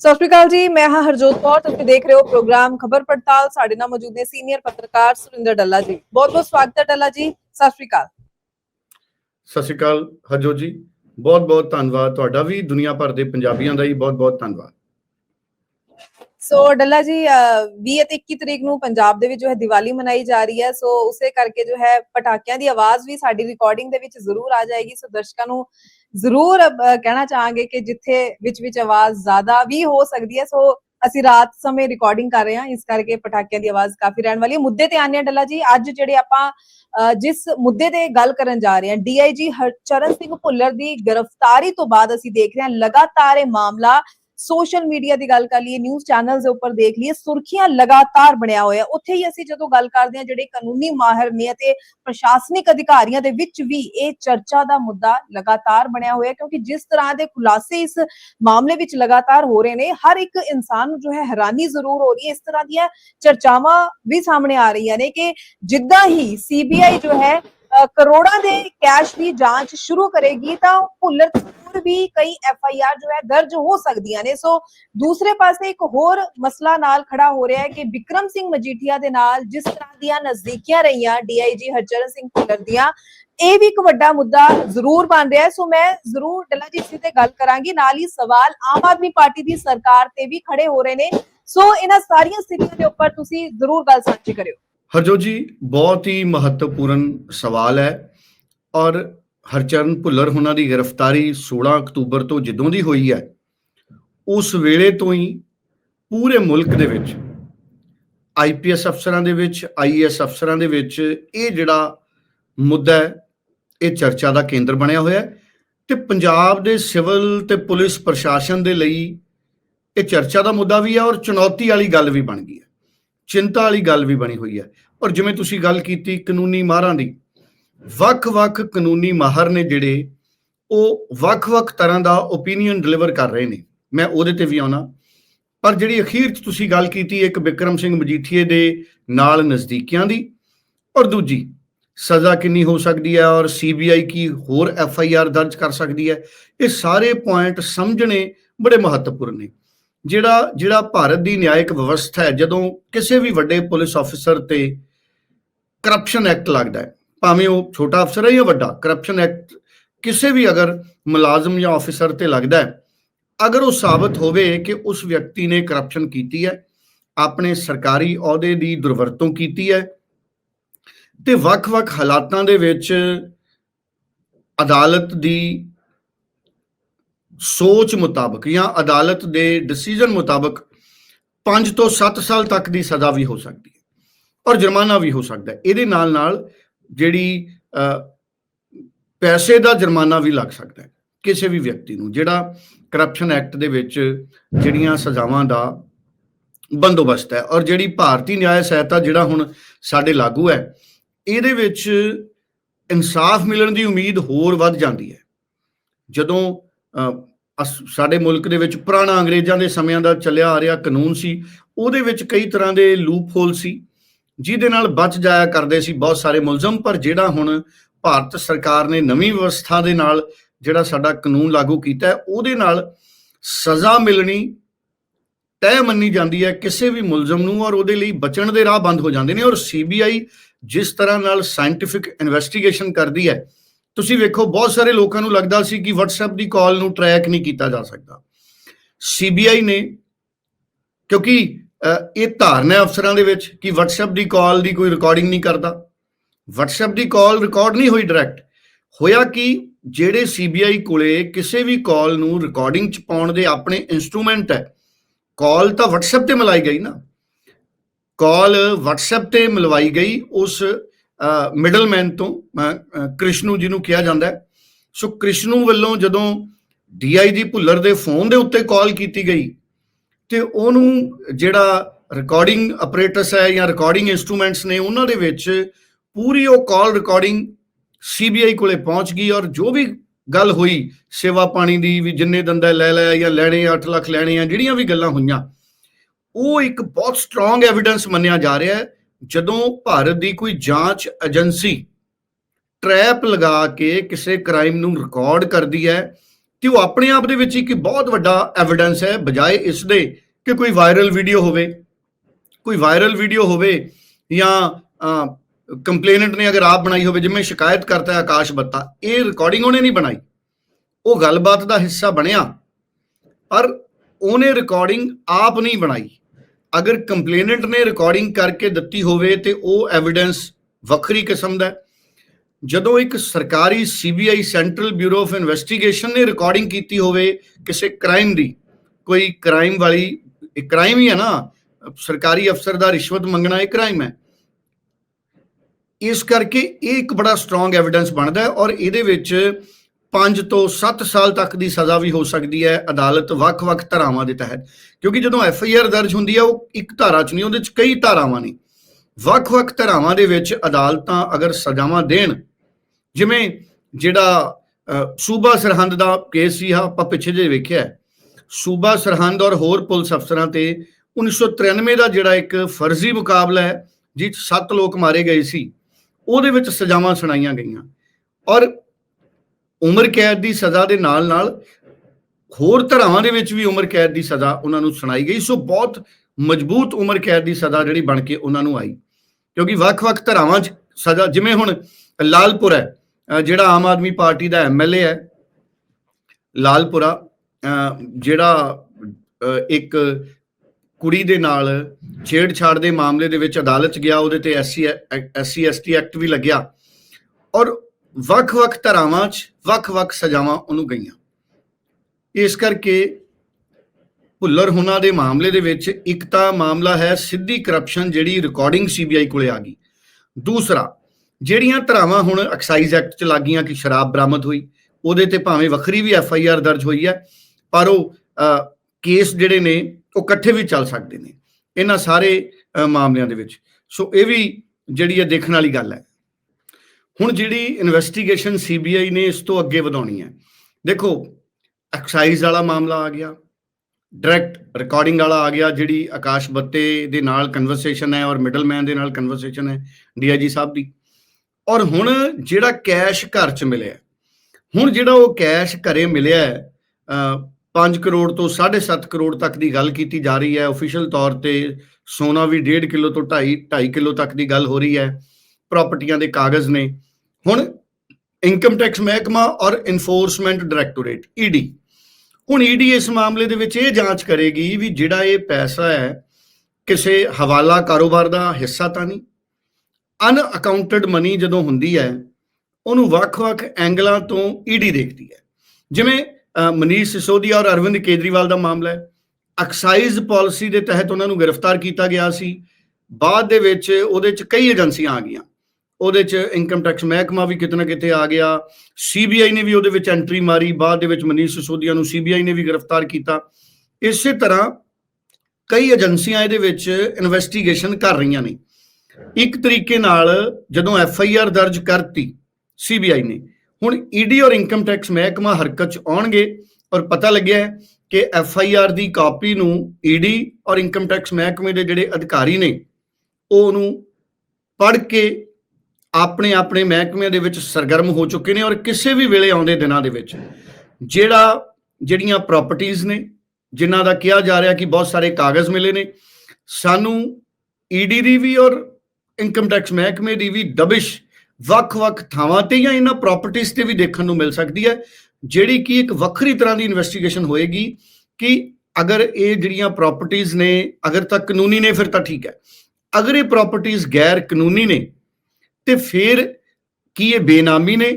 ਸਤਿ ਸ਼੍ਰੀ ਅਕਾਲ ਜੀ ਮੈਂ ਹਾਂ ਹਰਜੋਤ ਕੌਰ ਤੁਸੀਂ ਦੇਖ ਰਹੇ ਹੋ ਪ੍ਰੋਗਰਾਮ ਖਬਰ ਪੜਤਾਲ। ਸਾਡੇ ਨਾਲ ਮੌਜੂਦ ਨੇ ਸੀਨੀਅਰ ਪੱਤਰਕਾਰ ਸੁਰਿੰਦਰ ਡੱਲਾ ਜੀ। ਬਹੁਤ ਬਹੁਤ ਸਵਾਗਤ ਹੈ ਡੱਲਾ ਜੀ। ਸਤਿ ਸ਼੍ਰੀ ਅਕਾਲ। ਸਤਿ ਸ਼੍ਰੀ ਅਕਾਲ ਹਰਜੋਤ ਜੀ। ਬਹੁਤ ਬਹੁਤ ਧੰਨਵਾਦ ਤੁਹਾਡਾ ਵੀ ਦੁਨੀਆ ਭਰ ਦੇ ਪੰਜਾਬੀਆਂ ਦਾ ਹੀ ਬਹੁਤ ਬਹੁਤ ਧੰਨਵਾਦ। ਸੋ ਡੱਲਾ ਜੀ ਅਹ, 20 ਅਤੇ 21 ਤਰੀਕ ਨੂੰ ਪੰਜਾਬ ਦੇ ਵਿੱਚ ਜੋ ਹੈ ਦੀਵਾਲੀ ਮਨਾਈ ਜਾ ਰਹੀ ਹੈ। ਸੋ ਉਸੇ ਕਰਕੇ ਜੋ ਹੈ ਪਟਾਕਿਆਂ ਦੀ ਆਵਾਜ਼ ਵੀ ਸਾਡੀ ਰਿਕਾਰਡਿੰਗ ਦੇ ਵਿੱਚ ਜ਼ਰੂਰ ਆ ਜਾਏਗੀ। ਸੋ ਦਰਸ਼ਕਾਂ ਨੂੰ ਜ਼ਰੂਰ ਕਹਿਣਾ ਚਾਹਾਂਗੇ ਕਿ ਜਿੱਥੇ ਵਿੱਚ ਵਿੱਚ ਆਵਾਜ਼ ਜ਼ਿਆਦਾ ਵੀ ਹੋ ਸਕਦੀ ਹੈ ਸੋ ਅਸੀਂ ਰਾਤ ਸਮੇਂ ਰਿਕਾਰਡਿੰਗ ਕਰ ਰਹੇ ਹਾਂ। ਇਸ ਕਰਕੇ ਪਟਾਕਿਆਂ ਦੀ ਆਵਾਜ਼ ਕਾਫੀ ਰਹਿਣ ਵਾਲੀ ਹੈ। ਮੁੱਦੇ ਤੇ ਆਨੇ ਡੱਲਾ ਜੀ। ਅੱਜ ਜਿਹੜੇ ਆਪਾਂ ਅਹ, ਜਿਸ ਮੁੱਦੇ ਤੇ ਗੱਲ ਕਰਨ ਜਾ ਰਹੇ ਹਾਂ ਡੀਆਈਜੀ ਹਰਚਰਨ ਸਿੰਘ ਭੁੱਲਰ ਦੀ ਗ੍ਰਿਫਤਾਰੀ ਤੋਂ ਬਾਅਦ ਅਸੀਂ ਦੇਖ ਰਹੇ ਹਾਂ ਲਗਾਤਾਰ ਇਹ ਮਾਮਲਾ ਸੋਸ਼ਲ ਮੀਡੀਆ ਦੀ ਗੱਲ ਕਰ ਲਈਏ ਨਿਊਜ਼ ਚੈਨਲਸ ਦੇ ਉੱਪਰ ਦੇਖ ਲਈਏ, ਸੁਰਖੀਆਂ ਲਗਾਤਾਰ ਬਣਿਆ ਹੋਇਆ। ਉੱਥੇ ਹੀ ਅਸੀਂ ਜਦੋਂ ਗੱਲ ਕਰਦੇ ਹਾਂ, ਜਿਹੜੇ ਕਾਨੂੰਨੀ ਮਾਹਰ ਨੇ ਅਤੇ ਪ੍ਰਸ਼ਾਸਨਿਕ ਅਧਿਕਾਰੀਆਂ ਦੇ ਵਿੱਚ ਵੀ ਇਹ ਚਰਚਾ ਦਾ ਮੁੱਦਾ ਲਗਾਤਾਰ ਬਣਿਆ ਹੋਇਆ ਕਿਉਂਕਿ ਜਿਸ ਤਰ੍ਹਾਂ ਦੇ ਖੁਲਾਸੇ ਇਸ ਮਾਮਲੇ ਵਿੱਚ ਲਗਾਤਾਰ ਹੋ ਰਹੇ ਨੇ, ਹਰ ਇੱਕ ਇਨਸਾਨ ਨੂੰ ਜੋ ਹੈ ਹੈਰਾਨੀ ਜ਼ਰੂਰ ਹੋ ਰਹੀ ਹੈ। ਇਸ ਤਰ੍ਹਾਂ ਦੀਆਂ ਚਰਚਾਵਾਂ ਵੀ ਸਾਹਮਣੇ ਆ ਰਹੀਆਂ ਨੇ ਕਿ ਜਿੱਦਾਂ ਹੀ ਸੀਬੀਆਈ ਜੋ ਹੈ ਕਰੋੜਾਂ ਦੇ ਕੈਸ਼ ਦੀ ਜਾਂਚ ਸ਼ੁਰੂ ਕਰੇਗੀ ਤਾਂ ਭੁੱਲਰ ਤੇ ਹੋਰ ਵੀ ਕਈ ਐਫ ਆਈ ਆਰ ਜੋ ਹੈ ਦਰਜ ਹੋ ਸਕਦੀਆਂ ਨੇ। ਸੋ ਦੂਸਰੇ ਪਾਸੇ ਇੱਕ ਹੋਰ ਮਸਲਾ ਨਾਲ ਖੜਾ ਹੋ ਰਿਹਾ ਹੈ ਕਿ ਵਿਕਰਮ ਸਿੰਘ ਮਜੀਠੀਆ ਦੇ ਨਾਲ ਜਿਸ ਤਰ੍ਹਾਂ ਦੀਆਂ ਨਜ਼ਦੀਕੀਆਂ ਰਹੀਆਂ ਡੀਆਈਜੀ ਹਰਚਰਨ ਸਿੰਘ ਭੁੱਲਰ ਦੀਆਂ, ਇਹ ਵੀ ਇੱਕ ਵੱਡਾ ਮੁੱਦਾ ਜ਼ਰੂਰ ਬਣ ਰਿਹਾ ਹੈ। ਸੋ ਮੈਂ ਜ਼ਰੂਰ ਡੱਲਾ ਜੀ ਇਸੇ ਤੇ ਗੱਲ ਕਰਾਂਗੀ। ਨਾਲ ਹੀ ਸਵਾਲ ਆਮ ਆਦਮੀ ਪਾਰਟੀ ਦੀ ਸਰਕਾਰ ਤੇ ਵੀ ਖੜੇ ਹੋ ਰਹੇ ਨੇ। ਸੋ ਇਹਨਾਂ ਸਾਰੀਆਂ ਸਥਿਤੀਆਂ ਦੇ ਉੱਪਰ ਤੁਸੀਂ ਜ਼ਰੂਰ ਗੱਲ ਸਾਂਝੀ ਕਰਿਓ। ਹਰਜੋ ਜੀ, ਬਹੁਤ ਹੀ ਮਹੱਤਵਪੂਰਨ ਸਵਾਲ ਹੈ ਔਰ ਹਰਚਰਨ ਭੁੱਲਰ ਹੁਣਾਂ ਦੀ ਗ੍ਰਿਫਤਾਰੀ 16 ਅਕਤੂਬਰ ਤੋਂ ਜਦੋਂ ਦੀ ਹੋਈ ਹੈ, ਉਸ ਵੇਲੇ ਤੋਂ ਹੀ ਪੂਰੇ ਮੁਲਕ ਦੇ ਵਿੱਚ ਆਈਪੀਐਸ ਅਫਸਰਾਂ ਦੇ ਵਿੱਚ ਆਈਏਐਸ ਅਫਸਰਾਂ ਦੇ ਵਿੱਚ ਇਹ ਜਿਹੜਾ ਮੁੱਦਾ ਹੈ, ਇਹ ਚਰਚਾ ਦਾ ਕੇਂਦਰ ਬਣਿਆ ਹੋਇਆ ਹੈ ਤੇ ਪੰਜਾਬ ਦੇ ਸਿਵਲ ਤੇ ਪੁਲਿਸ ਪ੍ਰਸ਼ਾਸਨ ਦੇ ਲਈ ਇਹ ਚਰਚਾ ਦਾ ਮੁੱਦਾ ਵੀ ਹੈ ਔਰ ਚੁਣੌਤੀ ਵਾਲੀ ਗੱਲ ਵੀ ਬਣ ਗਈ ਹੈ। ਚਿੰਤਾ ਵਾਲੀ ਗੱਲ ਵੀ ਬਣੀ ਹੋਈ ਹੈ। ਔਰ ਜਿਵੇਂ ਤੁਸੀਂ ਗੱਲ ਕੀਤੀ ਕਾਨੂੰਨੀ ਮਾਹਰਾਂ ਦੀ, ਵੱਖ-ਵੱਖ ਕਾਨੂੰਨੀ ਮਾਹਰ ਨੇ ਜਿਹੜੇ, ਉਹ ਵੱਖ-ਵੱਖ ਤਰ੍ਹਾਂ ਦਾ ਓਪੀਨੀਅਨ ਡਿਲੀਵਰ ਕਰ ਰਹੇ ਨੇ। ਮੈਂ ਉਹਦੇ ਤੇ ਵੀ ਆਉਣਾ। ਪਰ ਜਿਹੜੀ ਅਖੀਰ 'ਚ ਤੁਸੀਂ ਗੱਲ ਕੀਤੀ ਇੱਕ ਵਿਕਰਮ ਸਿੰਘ ਮਜੀਠੀਏ ਦੇ ਨਾਲ ਨਜ਼ਦੀਕੀਆਂ ਦੀ, ਔਰ ਦੂਜੀ, ਸਜ਼ਾ ਕਿੰਨੀ ਹੋ ਸਕਦੀ ਹੈ ਔਰ ਸੀਬੀਆਈ ਕੀ ਹੋਰ ਐਫ ਆਈ ਆਰ ਦਰਜ ਕਰ ਸਕਦੀ ਹੈ, ਇਹ ਸਾਰੇ ਪੁਆਇੰਟ ਸਮਝਣੇ ਬੜੇ ਮਹੱਤਵਪੂਰਨ ਨੇ। ਜਿਹੜਾ ਜਿਹੜਾ ਭਾਰਤ ਦੀ ਨਿਆਇਕ ਵਿਵਸਥਾ ਹੈ, ਜਦੋਂ ਕਿਸੇ ਵੀ ਵੱਡੇ ਪੁਲਿਸ ਅਫਸਰ ਤੇ ਕਰਪਸ਼ਨ ਐਕਟ ਲੱਗਦਾ ਹੈ, ਭਾਵੇਂ ਉਹ ਛੋਟਾ ਅਫਸਰ ਹੈ ਜਾਂ ਵੱਡਾ ਕਰਪਸ਼ਨ ਐਕਟ ਕਿਸੇ ਵੀ ਅਗਰ ਮੁਲਾਜ਼ਮ ਜਾਂ ਅਫਸਰ ਤੇ ਲੱਗਦਾ ਹੈ, ਅਗਰ ਉਹ ਸਾਬਤ ਹੋਵੇ ਕਿ ਉਸ ਵਿਅਕਤੀ ਨੇ ਕਰਪਸ਼ਨ ਕੀਤੀ ਹੈ, ਆਪਣੇ ਸਰਕਾਰੀ ਅਹੁਦੇ ਦੀ ਦੁਰਵਰਤੋਂ ਕੀਤੀ ਹੈ, ਤੇ ਵੱਖ-ਵੱਖ ਹਾਲਾਤਾਂ ਦੇ ਵਿੱਚ ਅਦਾਲਤ ਦੀ ਸੋਚ ਮੁਤਾਬਕ ਜਾਂ ਅਦਾਲਤ ਦੇ ਡਿਸੀਜਨ ਮੁਤਾਬਕ 5 ਤੋਂ 7 ਸਾਲ ਤੱਕ ਦੀ ਸਜ਼ਾ ਵੀ ਹੋ ਸਕਦੀ ਹੈ ਔਰ ਜੁਰਮਾਨਾ ਵੀ ਹੋ ਸਕਦਾ ਹੈ। ਇਹਦੇ ਨਾਲ ਨਾਲ ਜਿਹੜੀ ਪੈਸੇ ਦਾ ਜੁਰਮਾਨਾ ਵੀ ਲੱਗ ਸਕਦਾ ਹੈ ਕਿਸੇ ਵੀ ਵਿਅਕਤੀ ਨੂੰ, ਜਿਹੜਾ ਕਰਪਸ਼ਨ ਐਕਟ ਦੇ ਵਿੱਚ ਜਿਹੜੀਆਂ ਸਜ਼ਾਵਾਂ ਦਾ ਬੰਦੋਬਸਤ ਹੈ ਔਰ ਜਿਹੜੀ ਭਾਰਤੀ ਨਿਆਂ ਸਹਾਇਤਾ ਜਿਹੜਾ ਹੁਣ ਸਾਡੇ ਲਾਗੂ ਹੈ, ਇਹਦੇ ਵਿੱਚ ਇਨਸਾਫ ਮਿਲਣ ਦੀ ਉਮੀਦ ਹੋਰ ਵੱਧ ਜਾਂਦੀ ਹੈ। ਜਦੋਂ ਸਾਡੇ ਮੁਲਕ ਦੇ ਵਿੱਚ ਪੁਰਾਣਾ ਅੰਗਰੇਜ਼ਾਂ ਦੇ ਸਮਿਆਂ ਦਾ ਚੱਲਿਆ ਆ ਰਿਹਾ ਕਾਨੂੰਨ ਸੀ, ਉਹਦੇ ਵਿੱਚ ਕਈ ਤਰ੍ਹਾਂ ਦੇ ਲੂਪ ਹੋਲ ਸੀ, ਜਿਹਦੇ ਨਾਲ ਬਚ ਜਾਇਆ ਕਰਦੇ ਸੀ ਬਹੁਤ ਸਾਰੇ ਮੁਲਜ਼ਮ, ਪਰ ਜਿਹੜਾ ਹੁਣ ਭਾਰਤ ਸਰਕਾਰ ਨੇ ਨਵੀਂ ਵਿਵਸਥਾ ਦੇ ਨਾਲ ਜਿਹੜਾ ਸਾਡਾ ਕਾਨੂੰਨ ਲਾਗੂ ਕੀਤਾ ਉਹਦੇ ਨਾਲ ਸਜ਼ਾ ਮਿਲਣੀ ਤੈਅ ਮੰਨੀ ਜਾਂਦੀ ਹੈ ਕਿਸੇ ਵੀ ਮੁਲਜ਼ਮ ਨੂੰ ਔਰ ਉਹਦੇ ਲਈ ਬਚਣ ਦੇ ਰਾਹ ਬੰਦ ਹੋ ਜਾਂਦੇ ਨੇ ਔਰ ਸੀਬੀਆਈ ਜਿਸ ਤਰ੍ਹਾਂ ਨਾਲ ਸਾਇੰਟਿਫਿਕ ਇਨਵੈਸਟੀਗੇਸ਼ਨ ਕਰਦੀ ਹੈ ਤੁਸੀਂ ਵੇਖੋ, ਬਹੁਤ ਸਾਰੇ ਲੋਕਾਂ ਨੂੰ ਲੱਗਦਾ ਸੀ ਕਿ WhatsApp ਦੀ ਕਾਲ ਨੂੰ ਟਰੈਕ ਨਹੀਂ ਕੀਤਾ ਜਾ ਸਕਦਾ। ਸੀਬੀਆਈ ਨੇ, ਕਿਉਂਕਿ ਇਹ ਧਾਰਨਾ ਅਫਸਰਾਂ ਦੇ ਵਿੱਚ ਕਿ WhatsApp ਦੀ ਕਾਲ ਦੀ ਕੋਈ ਰਿਕਾਰਡਿੰਗ ਨਹੀਂ ਕਰਦਾ। WhatsApp ਦੀ ਕਾਲ ਰਿਕਾਰਡ ਨਹੀਂ ਹੋਈ ਡਾਇਰੈਕਟ ਹੋਇਆ ਕਿ, ਜਿਹੜੇ ਸੀਬੀਆਈ ਕੋਲੇ ਕਿਸੇ ਵੀ ਕਾਲ ਨੂੰ ਰਿਕਾਰਡਿੰਗ ਚ ਪਾਉਣ ਦੇ ਆਪਣੇ ਇਨਸਟਰੂਮੈਂਟ ਹੈ ਕਾਲ ਤਾਂ WhatsApp ਤੇ ਮਿਲਾਈ ਗਈ ਨਾ। ਕਾਲ WhatsApp ਤੇ ਮਿਲਵਾਈ ਗਈ, ਉਸ ਮਿਡਲਮੈਨ ਤੋਂ ਅ, ਅ, ਕ੍ਰਿਸ਼ਨੂ ਜਿਹਨੂੰ ਕਿਹਾ ਜਾਂਦਾ ਹੈ। ਸੋ ਕ੍ਰਿਸ਼ਨੂ ਵੱਲੋਂ ਜਦੋਂ ਡੀਆਈਜੀ ਭੁੱਲਰ ਦੇ ਫੋਨ ਦੇ ਉੱਤੇ ਕਾਲ ਕੀਤੀ ਗਈ ਤੇ ਉਹਨੂੰ ਜਿਹੜਾ ਰਿਕਾਰਡਿੰਗ ਆਪਰੇਟਰਸ ਹੈ ਜਾਂ ਰਿਕਾਰਡਿੰਗ ਇਨਸਟਰੂਮੈਂਟਸ ਨੇ ਉਹਨਾਂ ਦੇ ਵਿੱਚ ਪੂਰੀ ਉਹ ਕਾਲ ਰਿਕਾਰਡਿੰਗ ਸੀਬੀਆਈ ਕੋਲੇ ਪਹੁੰਚ ਗਈ ਔਰ ਜੋ ਵੀ ਗੱਲ ਹੋਈ ਸੇਵਾ ਪਾਣੀ ਦੀ ਵੀ ਜਿੰਨੇ ਦੰਦਾ ਲੈ ਲਿਆ ਜਾਂ ਲੈਣੇ 8 ਲੱਖ ਲੈਣੇ ਆ ਜਿਹੜੀਆਂ ਵੀ ਗੱਲਾਂ ਹੋਈਆਂ ਉਹ ਇੱਕ ਬਹੁਤ ਸਟਰੋਂਗ ਐਵੀਡੈਂਸ ਮੰਨਿਆ ਜਾ ਰਿਹਾ ਹੈ ਜਦੋਂ ਭਾਰਤ ਦੀ ਕੋਈ ਜਾਂਚ ਏਜੰਸੀ ਟ੍ਰੈਪ ਲਗਾ ਕੇ ਕਿਸੇ ਕ੍ਰਾਈਮ ਨੂੰ ਰਿਕਾਰਡ ਕਰਦੀ ਹੈ ਤੇ ਉਹ ਆਪਣੇ ਆਪ ਦੇ ਵਿੱਚ ਇੱਕ ਬਹੁਤ ਵੱਡਾ ਐਵੀਡੈਂਸ ਹੈ, ਬਜਾਏ ਇਸ ਦੇ ਕਿ ਕੋਈ ਵਾਇਰਲ ਵੀਡੀਓ ਹੋਵੇ, ਕੋਈ ਵਾਇਰਲ ਵੀਡੀਓ ਹੋਵੇ ਜਾਂ ਕੰਪਲੇਨੈਂਟ ਨੇ ਅਗਰ ਆਪ ਬਣਾਈ ਹੋਵੇ, ਜਿਵੇਂ ਸ਼ਿਕਾਇਤ ਕਰਤਾ ਆਕਾਸ਼ ਬੱਤਾ, ਇਹ ਰਿਕਾਰਡਿੰਗ ਉਹਨੇ ਨਹੀਂ ਬਣਾਈ। ਉਹ ਗੱਲਬਾਤ ਦਾ ਹਿੱਸਾ ਬਣਿਆ, ਪਰ ਉਹਨੇ ਰਿਕਾਰਡਿੰਗ ਆਪ ਨਹੀਂ ਬਣਾਈ। ਅਗਰ ਕੰਪਲੇਨੈਂਟ ਨੇ ਰਿਕਾਰਡਿੰਗ ਕਰਕੇ ਦਿੱਤੀ ਹੋਵੇ ਤੇ ਉਹ ਐਵੀਡੈਂਸ ਵੱਖਰੀ ਕਿਸਮ ਦਾ ਜਦੋਂ ਇੱਕ ਸਰਕਾਰੀ CBI central bureau of investigation ਨੇ ਰਿਕਾਰਡਿੰਗ ਕੀਤੀ ਹੋਵੇ ਕਿਸੇ ਕ੍ਰਾਈਮ ਦੀ, ਕੋਈ ਕ੍ਰਾਈਮ ਵਾਲੀ, ਇਹ ਕ੍ਰਾਈਮ ਹੀ ਹੈ ਨਾ, ਸਰਕਾਰੀ ਅਫਸਰ ਦਾ ਰਿਸ਼ਵਤ ਮੰਗਣਾ ਇਹ ਕ੍ਰਾਈਮ ਹੈ। ਇਸ ਕਰਕੇ ਇਹ ਇੱਕ ਬੜਾ ਸਟਰੋਂਗ ਐਵੀਡੈਂਸ ਬਣਦਾ ਹੈ ਔਰ ਇਹਦੇ ਵਿੱਚ 5 ਤੋਂ 7 ਸਾਲ ਤੱਕ ਦੀ ਸਜ਼ਾ ਵੀ ਹੋ ਸਕਦੀ ਹੈ ਅਦਾਲਤ ਵੱਖ-ਵੱਖ ਧਾਰਾਵਾਂ ਦੇ ਤਹਿਤ। ਕਿਉਂਕਿ ਜਦੋਂ ਐਫ ਆਈ ਆਰ ਦਰਜ ਹੁੰਦੀ ਹੈ, ਉਹ ਇੱਕ ਧਾਰਾ 'ਚ ਨਹੀਂ, ਉਹਦੇ 'ਚ ਕਈ ਧਾਰਾਵਾਂ ਨੇ। ਵੱਖ-ਵੱਖ ਧਾਰਾਵਾਂ ਦੇ ਵਿੱਚ ਅਦਾਲਤਾਂ ਅਗਰ ਸਜ਼ਾਵਾਂ ਦੇਣ, ਜਿਵੇਂ ਜਿਹੜਾ ਸੂਬਾ ਸਰਹੰਦ ਦਾ ਕੇਸ ਸੀ ਆਪਾਂ ਪਿੱਛੇ ਜੇ ਵੇਖਿਆ ਸੂਬਾ ਸਰਹੰਦ ਔਰ ਹੋਰ ਪੁਲਿਸ ਅਫਸਰਾਂ ਤੇ 1993 ਦਾ ਜਿਹੜਾ ਇੱਕ ਫਰਜ਼ੀ ਮੁਕਾਬਲਾ ਹੈ ਜਿਸ 'ਚ ਸੱਤ ਲੋਕ ਮਾਰੇ ਗਏ ਸੀ, ਉਹਦੇ ਵਿੱਚ ਸਜ਼ਾਵਾਂ ਸੁਣਾਈਆਂ ਗਈਆਂ। ਔਰ ਉਮਰ ਕੈਦ ਦੀ ਸਜ਼ਾ ਦੇ ਨਾਲ ਨਾਲ ਹੋਰ ਧਰਾਵਾਂ ਦੇ ਵਿੱਚ ਵੀ ਉਮਰ ਕੈਦ ਦੀ ਸਜ਼ਾ ਉਹਨਾਂ ਨੂੰ ਸੁਣਾਈ ਗਈ। ਸੋ ਬਹੁਤ ਮਜ਼ਬੂਤ ਉਮਰ ਕੈਦ ਦੀ ਸਜ਼ਾ ਜਿਹੜੀ ਬਣ ਕੇ ਉਹਨਾਂ ਨੂੰ ਆਈ। ਕਿਉਂਕਿ ਵੱਖ-ਵੱਖ ਧਰਾਵਾਂ 'ਚ ਸਜ਼ਾ, ਜਿਵੇਂ ਹੁਣ ਲਾਲਪੁਰ ਹੈ ਜਿਹੜਾ ਆਮ ਆਦਮੀ ਪਾਰਟੀ ਦਾ ਐਮਐਲਏ ਹੈ, ਲਾਲਪੁਰਾ, ਅਹ ਜਿਹੜਾ ਇੱਕ ਕੁੜੀ ਦੇ ਨਾਲ ਛੇੜਛਾੜ ਦੇ ਮਾਮਲੇ ਦੇ ਵਿੱਚ ਅਦਾਲਤ ਗਿਆ, ਉਹਦੇ ਤੇ ਐਸਸੀ ਐਸਸੀ ਐਸਟੀ ਐਕਟ ਵੀ ਲੱਗਿਆ। ਔਰ ਵੱਖ-ਵੱਖ ਧਾਰਾਵਾਂ 'ਚ ਵੱਖ-ਵੱਖ ਸਜ਼ਾਵਾਂ ਉਹਨੂੰ ਗਈਆਂ। ਇਸ ਕਰਕੇ ਭੁੱਲਰ ਹੁਣਾਂ ਦੇ ਮਾਮਲੇ ਦੇ ਵਿੱਚ ਇੱਕ ਤਾਂ ਮਾਮਲਾ ਹੈ ਸਿੱਧੀ ਕਰਪਸ਼ਨ ਜਿਹੜੀ ਰਿਕਾਰਡਿੰਗ ਸੀਬੀਆਈ ਕੋਲੇ ਆ ਗਈ। ਦੂਸਰਾ, ਜਿਹੜੀਆਂ ਧਰਾਵਾਂ ਹੁਣ ਐਕਸਾਈਜ਼ ਐਕਟ 'ਚ ਲੱਗੀਆਂ ਕਿ ਸ਼ਰਾਬ ਬਰਾਮਦ ਹੋਈ, ਉਹਦੇ ਤੇ ਭਾਵੇਂ ਵੱਖਰੀ ਵੀ ਐਫ ਆਈ ਆਰ ਦਰਜ ਹੋਈ ਹੈ, ਪਰ ਉਹ ਕੇਸ ਜਿਹੜੇ ਨੇ, ਉਹ ਇਕੱਠੇ ਵੀ ਚੱਲ ਸਕਦੇ ਨੇ। ਇਹਨਾਂ ਸਾਰੇ ਮਾਮਲਿਆਂ ਦੇ ਵਿੱਚ। ਸੋ ਇਹ ਵੀ ਜਿਹੜੀ ਹੈ ਦੇਖਣ ਵਾਲੀ ਗੱਲ ਹੈ। ਹੁਣ ਜਿਹੜੀ ਇਨਵੈਸਟੀਗੇਸ਼ਨ ਸੀਬੀਆਈ ਨੇ ਇਸ ਤੋਂ ਅੱਗੇ ਵਧਾਉਣੀ ਹੈ, ਦੇਖੋ ਐਕਸਾਈਜ਼ ਵਾਲਾ ਮਾਮਲਾ ਆ ਗਿਆ ਡਾਇਰੈਕਟ ਰਿਕਾਰਡਿੰਗ ਵਾਲਾ ਆ ਗਿਆ, ਜਿਹੜੀ ਆਕਾਸ਼ ਬੱਤੇ ਦੇ ਨਾਲ ਕਨਵਰਸੇਸ਼ਨ ਹੈ ਔਰ ਮਿਡਲਮੈਨ ਦੇ ਨਾਲ ਕਨਵਰਸੇਸ਼ਨ ਹੈ ਡੀਆਈਜੀ ਸਾਹਿਬ ਦੀ। ਔਰ ਹੁਣ ਜਿਹੜਾ ਕੈਸ਼ ਘਰ ਚ ਮਿਲਿਆ, ਹੁਣ ਜਿਹੜਾ ਉਹ ਕੈਸ਼ ਘਰੇ ਮਿਲਿਆ ਹੈ 5 ਕਰੋੜ ਤੋਂ 7.5 ਕਰੋੜ ਤੱਕ ਦੀ ਗੱਲ ਕੀਤੀ ਜਾ ਰਹੀ ਹੈ ਅਫੀਸ਼ੀਅਲ ਤੌਰ ਤੇ ਸੋਨਾ ਵੀ 1.5 ਕਿਲੋ ਤੋਂ 2.5 2.5 ਕਿਲੋ ਤੱਕ ਦੀ ਗੱਲ ਹੋ ਰਹੀ ਹੈ ਪ੍ਰਾਪਰਟੀਆਂ ਦੇ ਕਾਗਜ਼ ਨੇ ਹੁਣ ਇਨਕਮ ਟੈਕਸ ਮਹਿਕਮਾ ਔਰ ਇਨਫੋਰਸਮੈਂਟ ਡਾਇਰੈਕਟੋਰੇਟ ਈਡੀ ਹੁਣ ਈਡੀ ਇਸ ਮਾਮਲੇ ਦੇ ਵਿੱਚ ਇਹ ਜਾਂਚ ਕਰੇਗੀ ਵੀ ਜਿਹੜਾ ਇਹ ਪੈਸਾ ਹੈ, ਕਿਸੇ ਹਵਾਲਾ ਕਾਰੋਬਾਰ ਦਾ ਹਿੱਸਾ ਤਾਂ ਨਹੀਂ। ਅਨਅਕਾਊਂਟਡ ਮਨੀ ਜਦੋਂ ਹੁੰਦੀ ਹੈ, ਉਹਨੂੰ ਵੱਖ-ਵੱਖ ਐਂਗਲਾਂ ਤੋਂ ਈਡੀ ਦੇਖਦੀ ਹੈ। ਜਿਵੇਂ ਮਨੀਸ਼ ਸਿਸੋਦੀਆ ਔਰ ਅਰਵਿੰਦ ਕੇਜਰੀਵਾਲ ਦਾ ਮਾਮਲਾ ਹੈ। ਐਕਸਾਈਜ਼ ਪਾਲਿਸੀ ਦੇ ਤਹਿਤ ਉਹਨਾਂ ਨੂੰ ਗ੍ਰਿਫਤਾਰ ਕੀਤਾ ਗਿਆ ਸੀ। ਬਾਅਦ ਦੇ ਵਿੱਚ ਉਹਦੇ ਚ ਕਈ ਏਜੰਸੀਆਂ ਆ ਗਈਆਂ। ਉਹਦੇ ਚ ਇਨਕਮ ਟੈਕਸ ਮਹਿਕਮਾ ਵੀ ਕਿਤੇ ਨਾ ਕਿਤੇ ਆ ਗਿਆ। ਸੀਬੀਆਈ ਨੇ ਵੀ ਉਹਦੇ ਵਿੱਚ ਐਂਟਰੀ ਮਾਰੀ, ਬਾਅਦ ਦੇ ਵਿੱਚ ਮਨੀਸ਼ ਸਿਸੋਦੀਆ ਨੂੰ ਸੀਬੀਆਈ ਨੇ ਵੀ ਗ੍ਰਿਫਤਾਰ ਕੀਤਾ। ਇਸੇ ਤਰ੍ਹਾਂ ਕਈ ਏਜੰਸੀਆਂ ਇਹਦੇ ਵਿੱਚ ਇਨਵੈਸਟੀਗੇਸ਼ਨ ਕਰ ਰਹੀਆਂ ਨੇ। ਇੱਕ ਤਰੀਕੇ ਨਾਲ ਜਦੋਂ ਐਫ ਆਈ ਆਰ ਦਰਜ ਕਰਤੀ ਸੀਬੀਆਈ ਨੇ, ਹੁਣ ਈਡੀ ਔਰ ਇਨਕਮ ਟੈਕਸ ਮਹਿਕਮਾ ਹਰਕਤ ਚ ਆਉਣਗੇ ਔਰ ਪਤਾ ਲੱਗਿਆ ਕਿ ਐਫ ਆਈ ਆਰ ਦੀ ਕਾਪੀ ਨੂੰ ਈਡੀ ਔਰ ਇਨਕਮ ਟੈਕਸ ਮਹਿਕਮੇ ਦੇ ਜਿਹੜੇ ਅਧਿਕਾਰੀ ਨੇ ਉਹ ਉਹਨੂੰ ਪੜ੍ਹ ਕੇ ਆਪਣੇ ਆਪਣੇ ਮਹਿਕਮਿਆਂ ਦੇ ਵਿੱਚ ਸਰਗਰਮ ਹੋ ਚੁੱਕੇ ਨੇ ਔਰ ਕਿਸੇ ਵੀ ਵੇਲੇ ਆਉਂਦੇ ਦਿਨਾਂ ਦੇ ਵਿੱਚ, ਜਿਹੜਾ, ਜਿਹੜੀਆਂ ਪ੍ਰਾਪਰਟੀਆਂ ਨੇ, ਜਿਨ੍ਹਾਂ ਦਾ ਕਿਹਾ ਜਾ ਰਿਹਾ ਕਿ ਬਹੁਤ ਸਾਰੇ ਕਾਗਜ਼ ਮਿਲੇ ਨੇ, ਸਾਨੂੰ ਈਡੀ ਦੀ ਵੀ ਔਰ ਇਨਕਮ ਟੈਕਸ ਮਹਿਕਮੇ ਦੀ ਵੀ ਦਬਿਸ਼ ਵੱਖ-ਵੱਖ ਥਾਵਾਂ ਤੇ ਜਾਂ ਇਹਨਾਂ ਪ੍ਰਾਪਰਟੀਆਂ ਤੇ ਵੀ ਦੇਖਣ ਨੂੰ ਮਿਲ ਸਕਦੀ ਹੈ, ਜਿਹੜੀ ਕਿ ਇੱਕ ਵੱਖਰੀ ਤਰ੍ਹਾਂ ਦੀ ਇਨਵੈਸਟੀਗੇਸ਼ਨ ਹੋਏਗੀ ਕਿ ਅਗਰ ਇਹ ਜਿਹੜੀਆਂ ਪ੍ਰਾਪਰਟੀਆਂ ਨੇ, ਅਗਰ ਤਾਂ ਕਾਨੂੰਨੀ ਨੇ, ਫਿਰ ਤਾਂ ਠੀਕ ਹੈ। ਅਗਰ ਇਹ ਪ੍ਰਾਪਰਟੀਆਂ ਗੈਰ ਕਾਨੂੰਨੀ ਨੇ ਤੇ ਫਿਰ ਕੀ ਇਹ ਬੇਨਾਮੀ ਨੇ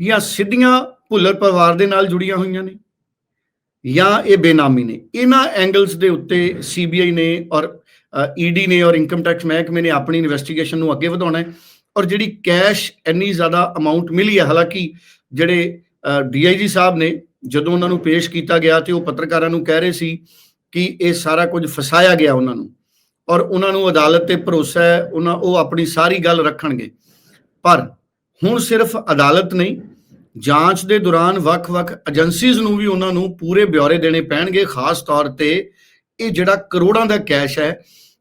ਜਾਂ ਸਿੱਧੀਆਂ ਭੁੱਲਰ ਪਰਿਵਾਰ ਦੇ ਨਾਲ ਜੁੜੀਆਂ ਹੋਈਆਂ ਨੇ? ਜਾਂ ਇਹ ਬੇਨਾਮੀ ਨੇ? ਇਹਨਾਂ ਐਂਗਲਸ ਦੇ ਉੱਤੇ ਸੀਬੀਆਈ ਨੇ ਔਰ ਈਡੀ ਨੇ ਔਰ ਇਨਕਮ ਟੈਕਸ ਮਹਿਕਮੇ ਨੇ ਆਪਣੀ ਇਨਵੈਸਟੀਗੇਸ਼ਨ ਨੂੰ ਅੱਗੇ ਵਧਾਉਣਾ ਹੈ ਔਰ ਜਿਹੜੀ ਕੈਸ਼ ਇੰਨੀ ਜ਼ਿਆਦਾ ਅਮਾਉਂਟ ਮਿਲੀ ਹੈ, ਹਾਲਾਂਕਿ ਜਿਹੜੇ ਡੀਆਈਜੀ ਸਾਹਿਬ ਨੇ ਜਦੋਂ ਉਹਨਾਂ ਨੂੰ ਪੇਸ਼ ਕੀਤਾ ਗਿਆ ਤੇ ਉਹ ਪੱਤਰਕਾਰਾਂ ਨੂੰ ਕਹਿ ਰਹੇ ਸੀ ਕਿ ਇਹ ਸਾਰਾ ਕੁਝ ਫਸਾਇਆ ਗਿਆ ਉਹਨਾਂ ਨੂੰ। ਔਰ ਉਹਨਾਂ ਨੂੰ ਅਦਾਲਤ ਤੇ ਭਰੋਸਾ ਹੈ, ਉਹਨਾਂ ਉਹ ਆਪਣੀ ਸਾਰੀ ਗੱਲ ਰੱਖਣਗੇ। ਪਰ ਹੁਣ ਸਿਰਫ ਅਦਾਲਤ ਨਹੀਂ, ਜਾਂਚ ਦੇ ਦੌਰਾਨ ਵੱਖ-ਵੱਖ ਏਜੰਸੀਜ਼ ਨੂੰ ਵੀ ਉਹਨਾਂ ਨੂੰ ਪੂਰੇ ਬਿਊਰੇ ਦੇਣੇ ਪੈਣਗੇ। ਖਾਸ ਤੌਰ ਤੇ ਇਹ ਜਿਹੜਾ ਕਰੋੜਾਂ ਦਾ ਕੈਸ਼ ਹੈ,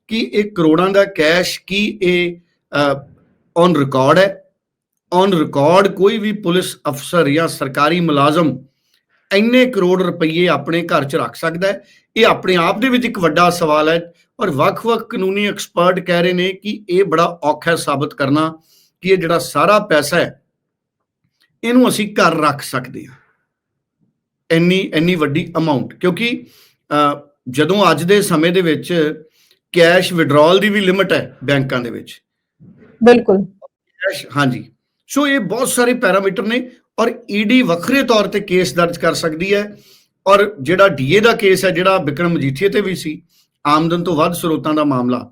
ਕਿ ਇਹ ਕਰੋੜਾਂ ਦਾ ਕੈਸ਼ ਕੀ ਇਹ ਔਨ ਰਿਕਾਰਡ ਹੈ। ਔਨ ਰਿਕਾਰਡ ਕੋਈ ਵੀ ਪੁਲਿਸ ਅਫਸਰ ਜਾਂ ਸਰਕਾਰੀ ਮੁਲਾਜ਼ਮ ਇੰਨੇ ਕਰੋੜ ਰੁਪਏ ਆਪਣੇ ਘਰ 'ਚ ਰੱਖ ਸਕਦਾ ਹੈ। ਇਹ ਆਪਣੇ ਆਪ ਦੇ ਵਿੱਚ ਇੱਕ ਵੱਡਾ ਸਵਾਲ ਹੈ ਔਰ ਵੱਖ-ਵੱਖ ਕਾਨੂੰਨੀ ਐਕਸਪਰਟ ਕਹਿ ਰਹੇ ਨੇ ਕਿ ਇਹ ਬੜਾ ਔਖਾ ਸਾਬਤ ਕਰਨਾ ਕਿ ਇਹ ਜਿਹੜਾ ਸਾਰਾ ਪੈਸਾ ਹੈ ਇਹਨੂੰ ਅਸੀਂ ਘਰ ਰੱਖ ਸਕਦੇ ਹਾਂ। ਇੰਨੀ ਇੰਨੀ ਵੱਡੀ ਅਮਾਉਂਟ ਕਿਉਂਕਿ ਜਦੋਂ ਅੱਜ ਦੇ ਸਮੇਂ ਦੇ ਵਿੱਚ ਕੈਸ਼ ਵਿਡਰਾਅਲ ਦੀ ਵੀ ਲਿਮਟ ਹੈ ਬੈਂਕਾਂ ਦੇ ਵਿੱਚ। ਬਿਲਕੁਲ। ਕੈਸ਼ ਹਾਂਜੀ। ਸੋ ਇਹ ਬਹੁਤ ਸਾਰੇ ਪੈਰਾਮੀਟਰ ਨੇ ਔਰ ਈਡੀ ਵੱਖਰੇ ਤੌਰ ਤੇ ਕੇਸ ਦਰਜ ਕਰ ਸਕਦੀ ਹੈ। ਔਰ ਜਿਹੜਾ ਡੀਏ ਦਾ ਕੇਸ ਹੈ, ਜਿਹੜਾ ਵਿਕਰਮ ਮਜੀਠੀਆ ਤੇ ਵੀ ਸੀ, ਆਮਦਨ ਤੋਂ ਵੱਧ ਸਰੋਤਾਂ ਦਾ ਮਾਮਲਾ,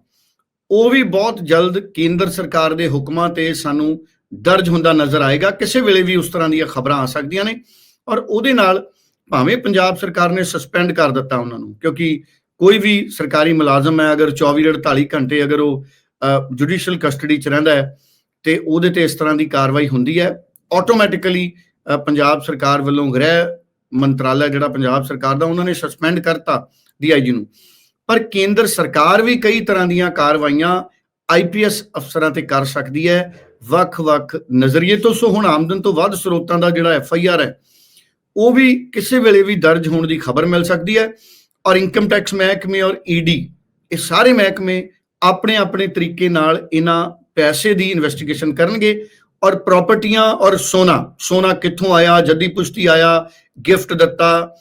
ਉਹ ਵੀ ਬਹੁਤ ਜਲਦ ਕੇਂਦਰ ਸਰਕਾਰ ਦੇ ਹੁਕਮਾਂ ਤੇ ਸਾਨੂੰ ਦਰਜ ਹੁੰਦਾ ਨਜ਼ਰ ਆਏਗਾ। ਕਿਸੇ ਵੇਲੇ ਵੀ ਉਸ ਤਰ੍ਹਾਂ ਦੀਆਂ ਖਬਰਾਂ ਆ ਸਕਦੀਆਂ ਨੇ। ਔਰ ਉਹਦੇ ਨਾਲ ਭਾਵੇਂ ਪੰਜਾਬ ਸਰਕਾਰ ਨੇ ਸਸਪੈਂਡ ਕਰ ਦਿੱਤਾ ਉਹਨਾਂ ਨੂੰ, ਕਿਉਂਕਿ ਕੋਈ ਵੀ ਸਰਕਾਰੀ ਮੁਲਾਜ਼ਮ ਹੈ, ਅਗਰ 24 48 ਘੰਟੇ ਅਗਰ ਉਹ ਜੁਡੀਸ਼ੀਅਲ ਕਸਟਡੀ ਚ ਰਹਿੰਦਾ ਹੈ, ਤੇ ਉਹਦੇ ਤੇ ਇਸ ਤਰ੍ਹਾਂ ਦੀ ਕਾਰਵਾਈ ਹੁੰਦੀ ਹੈ। ਆਟੋਮੈਟਿਕਲੀ ਪੰਜਾਬ ਸਰਕਾਰ ਵੱਲੋਂ ਗ੍ਰਹਿ ਮੰਤਰਾਲਾ ਜਿਹੜਾ ਪੰਜਾਬ ਸਰਕਾਰ ਦਾ, ਉਹਨਾਂ ਨੇ ਸਸਪੈਂਡ ਕਰਤਾ ਡੀਆਈਜੀ ਨੂੰ। ਪਰ ਕੇਂਦਰ ਸਰਕਾਰ ਵੀ ਕਈ ਤਰ੍ਹਾਂ ਦੀਆਂ ਕਾਰਵਾਈਆਂ ਆਈਪੀਐਸ ਅਫਸਰਾਂ ਤੇ ਕਰ ਸਕਦੀ ਹੈ। ਵੱਖ-ਵੱਖ ਨਜ਼ਰੀਏ ਤੋਂ, ਸੋ ਹੁਣ ਆਮਦਨ ਤੋਂ ਵੱਧ ਸਰੋਤਾਂ ਦਾ ਜਿਹੜਾ ਐਫਆਈਆਰ ਹੈ, ਉਹ ਵੀ ਕਿਸੇ ਵੇਲੇ ਵੀ ਦਰਜ ਹੋਣ ਦੀ ਖਬਰ ਮਿਲ ਸਕਦੀ ਹੈ। ਔਰ ਇਨਕਮ ਟੈਕਸ ਮਹਿਕਮੇ ਔਰ ਈਡੀ ਇਹ ਸਾਰੇ ਮਹਿਕਮੇ ਆਪਣੇ ਆਪਣੇ ਤਰੀਕੇ ਨਾਲ ਇਹਨਾਂ ਪੈਸੇ ਦੀ ਇਨਵੈਸਟੀਗੇਸ਼ਨ ਕਰਨਗੇ। ਔਰ ਪ੍ਰਾਪਰਟੀਆਂ ਔਰ ਸੋਨਾ। ਸੋਨਾ ਕਿੱਥੋਂ ਆਇਆ? ਜੱਦੀ ਪੁਸ਼ਤੀ ਆਇਆ ਗਿਫਟ ਦਿੱਤਾ।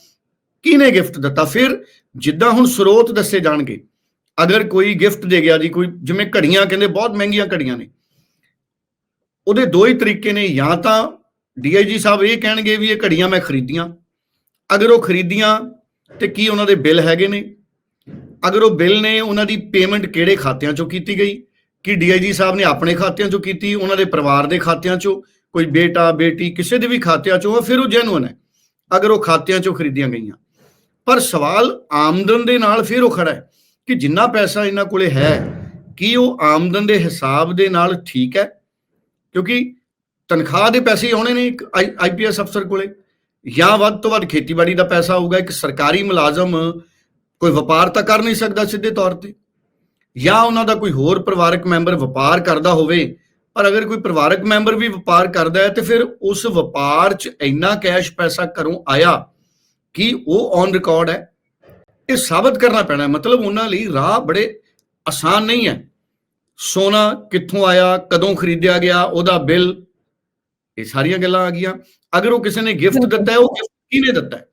ਕਿਹਨੇ ਗਿਫਟ ਦਿੱਤਾ? ਫਿਰ ਜਿੱਦਾਂ ਹੁਣ ਸਰੋਤ ਦੱਸੇ ਜਾਣਗੇ, ਅਗਰ ਕੋਈ ਗਿਫਟ ਦੇ ਗਿਆ ਜੀ, ਕੋਈ ਜਿਵੇਂ ਘੜੀਆਂ, ਕਹਿੰਦੇ ਬਹੁਤ ਮਹਿੰਗੀਆਂ ਘੜੀਆਂ ਨੇ। ਉਹਦੇ ਦੋ ਹੀ ਤਰੀਕੇ ਨੇ, ਜਾਂ ਤਾਂ ਡੀਆਈਜੀ ਸਾਹਿਬ ਇਹ ਕਹਿਣਗੇ ਵੀ ਇਹ ਘੜੀਆਂ ਮੈਂ ਖਰੀਦੀਆਂ। ਅਗਰ ਉਹ ਖਰੀਦੀਆਂ, ਤੇ ਕੀ ਉਹਨਾਂ ਦੇ ਬਿੱਲ ਹੈਗੇ ਨੇ? ਅਗਰ ਉਹ ਬਿੱਲ ਨੇ, ਉਹਨਾਂ ਦੀ ਪੇਮੈਂਟ ਕਿਹੜੇ ਖਾਤਿਆਂ ਚੋਂ ਕੀਤੀ ਗਈ? ਕਿ ਡੀਆਈਜੀ ਸਾਹਿਬ ਨੇ ਆਪਣੇ ਖਾਤਿਆਂ ਚੋਂ ਕੀਤੀ, ਉਹਨਾਂ ਦੇ ਪਰਿਵਾਰ ਦੇ ਖਾਤਿਆਂ ਚੋਂ, ਕੋਈ ਬੇਟਾ, ਬੇਟੀ, ਕਿਸੇ ਦੇ ਵੀ ਖਾਤਿਆਂ ਚੋਂ, ਫਿਰ ਉਹ ਜੈਨੂਨ ਹੈ, ਅਗਰ ਉਹ ਖਾਤਿਆਂ ਚੋਂ ਖਰੀਦੀਆਂ ਗਈਆਂ। ਪਰ ਸਵਾਲ ਆਮਦਨ ਦੇ ਨਾਲ ਫਿਰ ਉਹ ਖੜਾ ਹੈ ਕਿ ਜਿੰਨਾ ਪੈਸਾ ਇਹਨਾਂ ਕੋਲੇ ਹੈ, ਕੀ ਉਹ ਆਮਦਨ ਦੇ ਹਿਸਾਬ ਦੇ ਨਾਲ ਠੀਕ ਹੈ? ਕਿਉਂਕਿ ਤਨਖਾਹ ਦੇ ਪੈਸੇ ਆਉਣੇ ਨੇ ਇੱਕ ਆਈਪੀਐਸ ਅਫਸਰ ਕੋਲੇ, ਜਾਂ ਵੱਧ ਤੋਂ ਵੱਧ ਖੇਤੀਬਾੜੀ ਦਾ ਪੈਸਾ ਆਊਗਾ ਇੱਕ ਸਰਕਾਰੀ ਮੁਲਾਜ਼ਮ ਕੋਈ ਵਪਾਰ ਤਾਂ ਕਰ ਨਹੀਂ ਸਕਦਾ ਸਿੱਧੇ ਤੌਰ ਤੇ। ਜਾਂ ਉਹਨਾਂ ਦਾ ਕੋਈ ਹੋਰ ਪਰਿਵਾਰਕ ਮੈਂਬਰ ਵਪਾਰ ਕਰਦਾ ਹੋਵੇ ਪਰ ਅਗਰ ਕੋਈ ਪਰਿਵਾਰਕ ਮੈਂਬਰ ਵੀ ਵਪਾਰ ਕਰਦਾ ਹੈ ਤੇ ਫਿਰ ਉਸ ਵਪਾਰ 'ਚ ਇੰਨਾ ਕੈਸ਼ ਪੈਸਾ ਘਰੋਂ ਆਇਆ ਕਿ ਉਹ ਔਨ ਰਿਕਾਰਡ ਹੈ। ਇਹ ਸਾਬਤ ਕਰਨਾ ਪੈਣਾ ਹੈ। ਮਤਲਬ ਉਹਨਾਂ ਲਈ ਰਾਹ ਬੜੇ ਆਸਾਨ ਨਹੀਂ ਹੈ। ਸੋਨਾ ਕਿੱਥੋਂ ਆਇਆ ਕਦੋਂ ਖਰੀਦਿਆ ਗਿਆ ਉਹਦਾ ਬਿੱਲ ਇਹ ਸਾਰੀਆਂ ਗੱਲਾਂ ਆ ਗਈਆਂ। ਅਗਰ ਉਹ ਕਿਸੇ ਨੇ ਗਿਫਟ ਦਿੱਤਾ ਹੈ ਉਹ ਗਿਫਟ ਕਿਹਨੇ ਦਿੱਤਾ ਹੈ?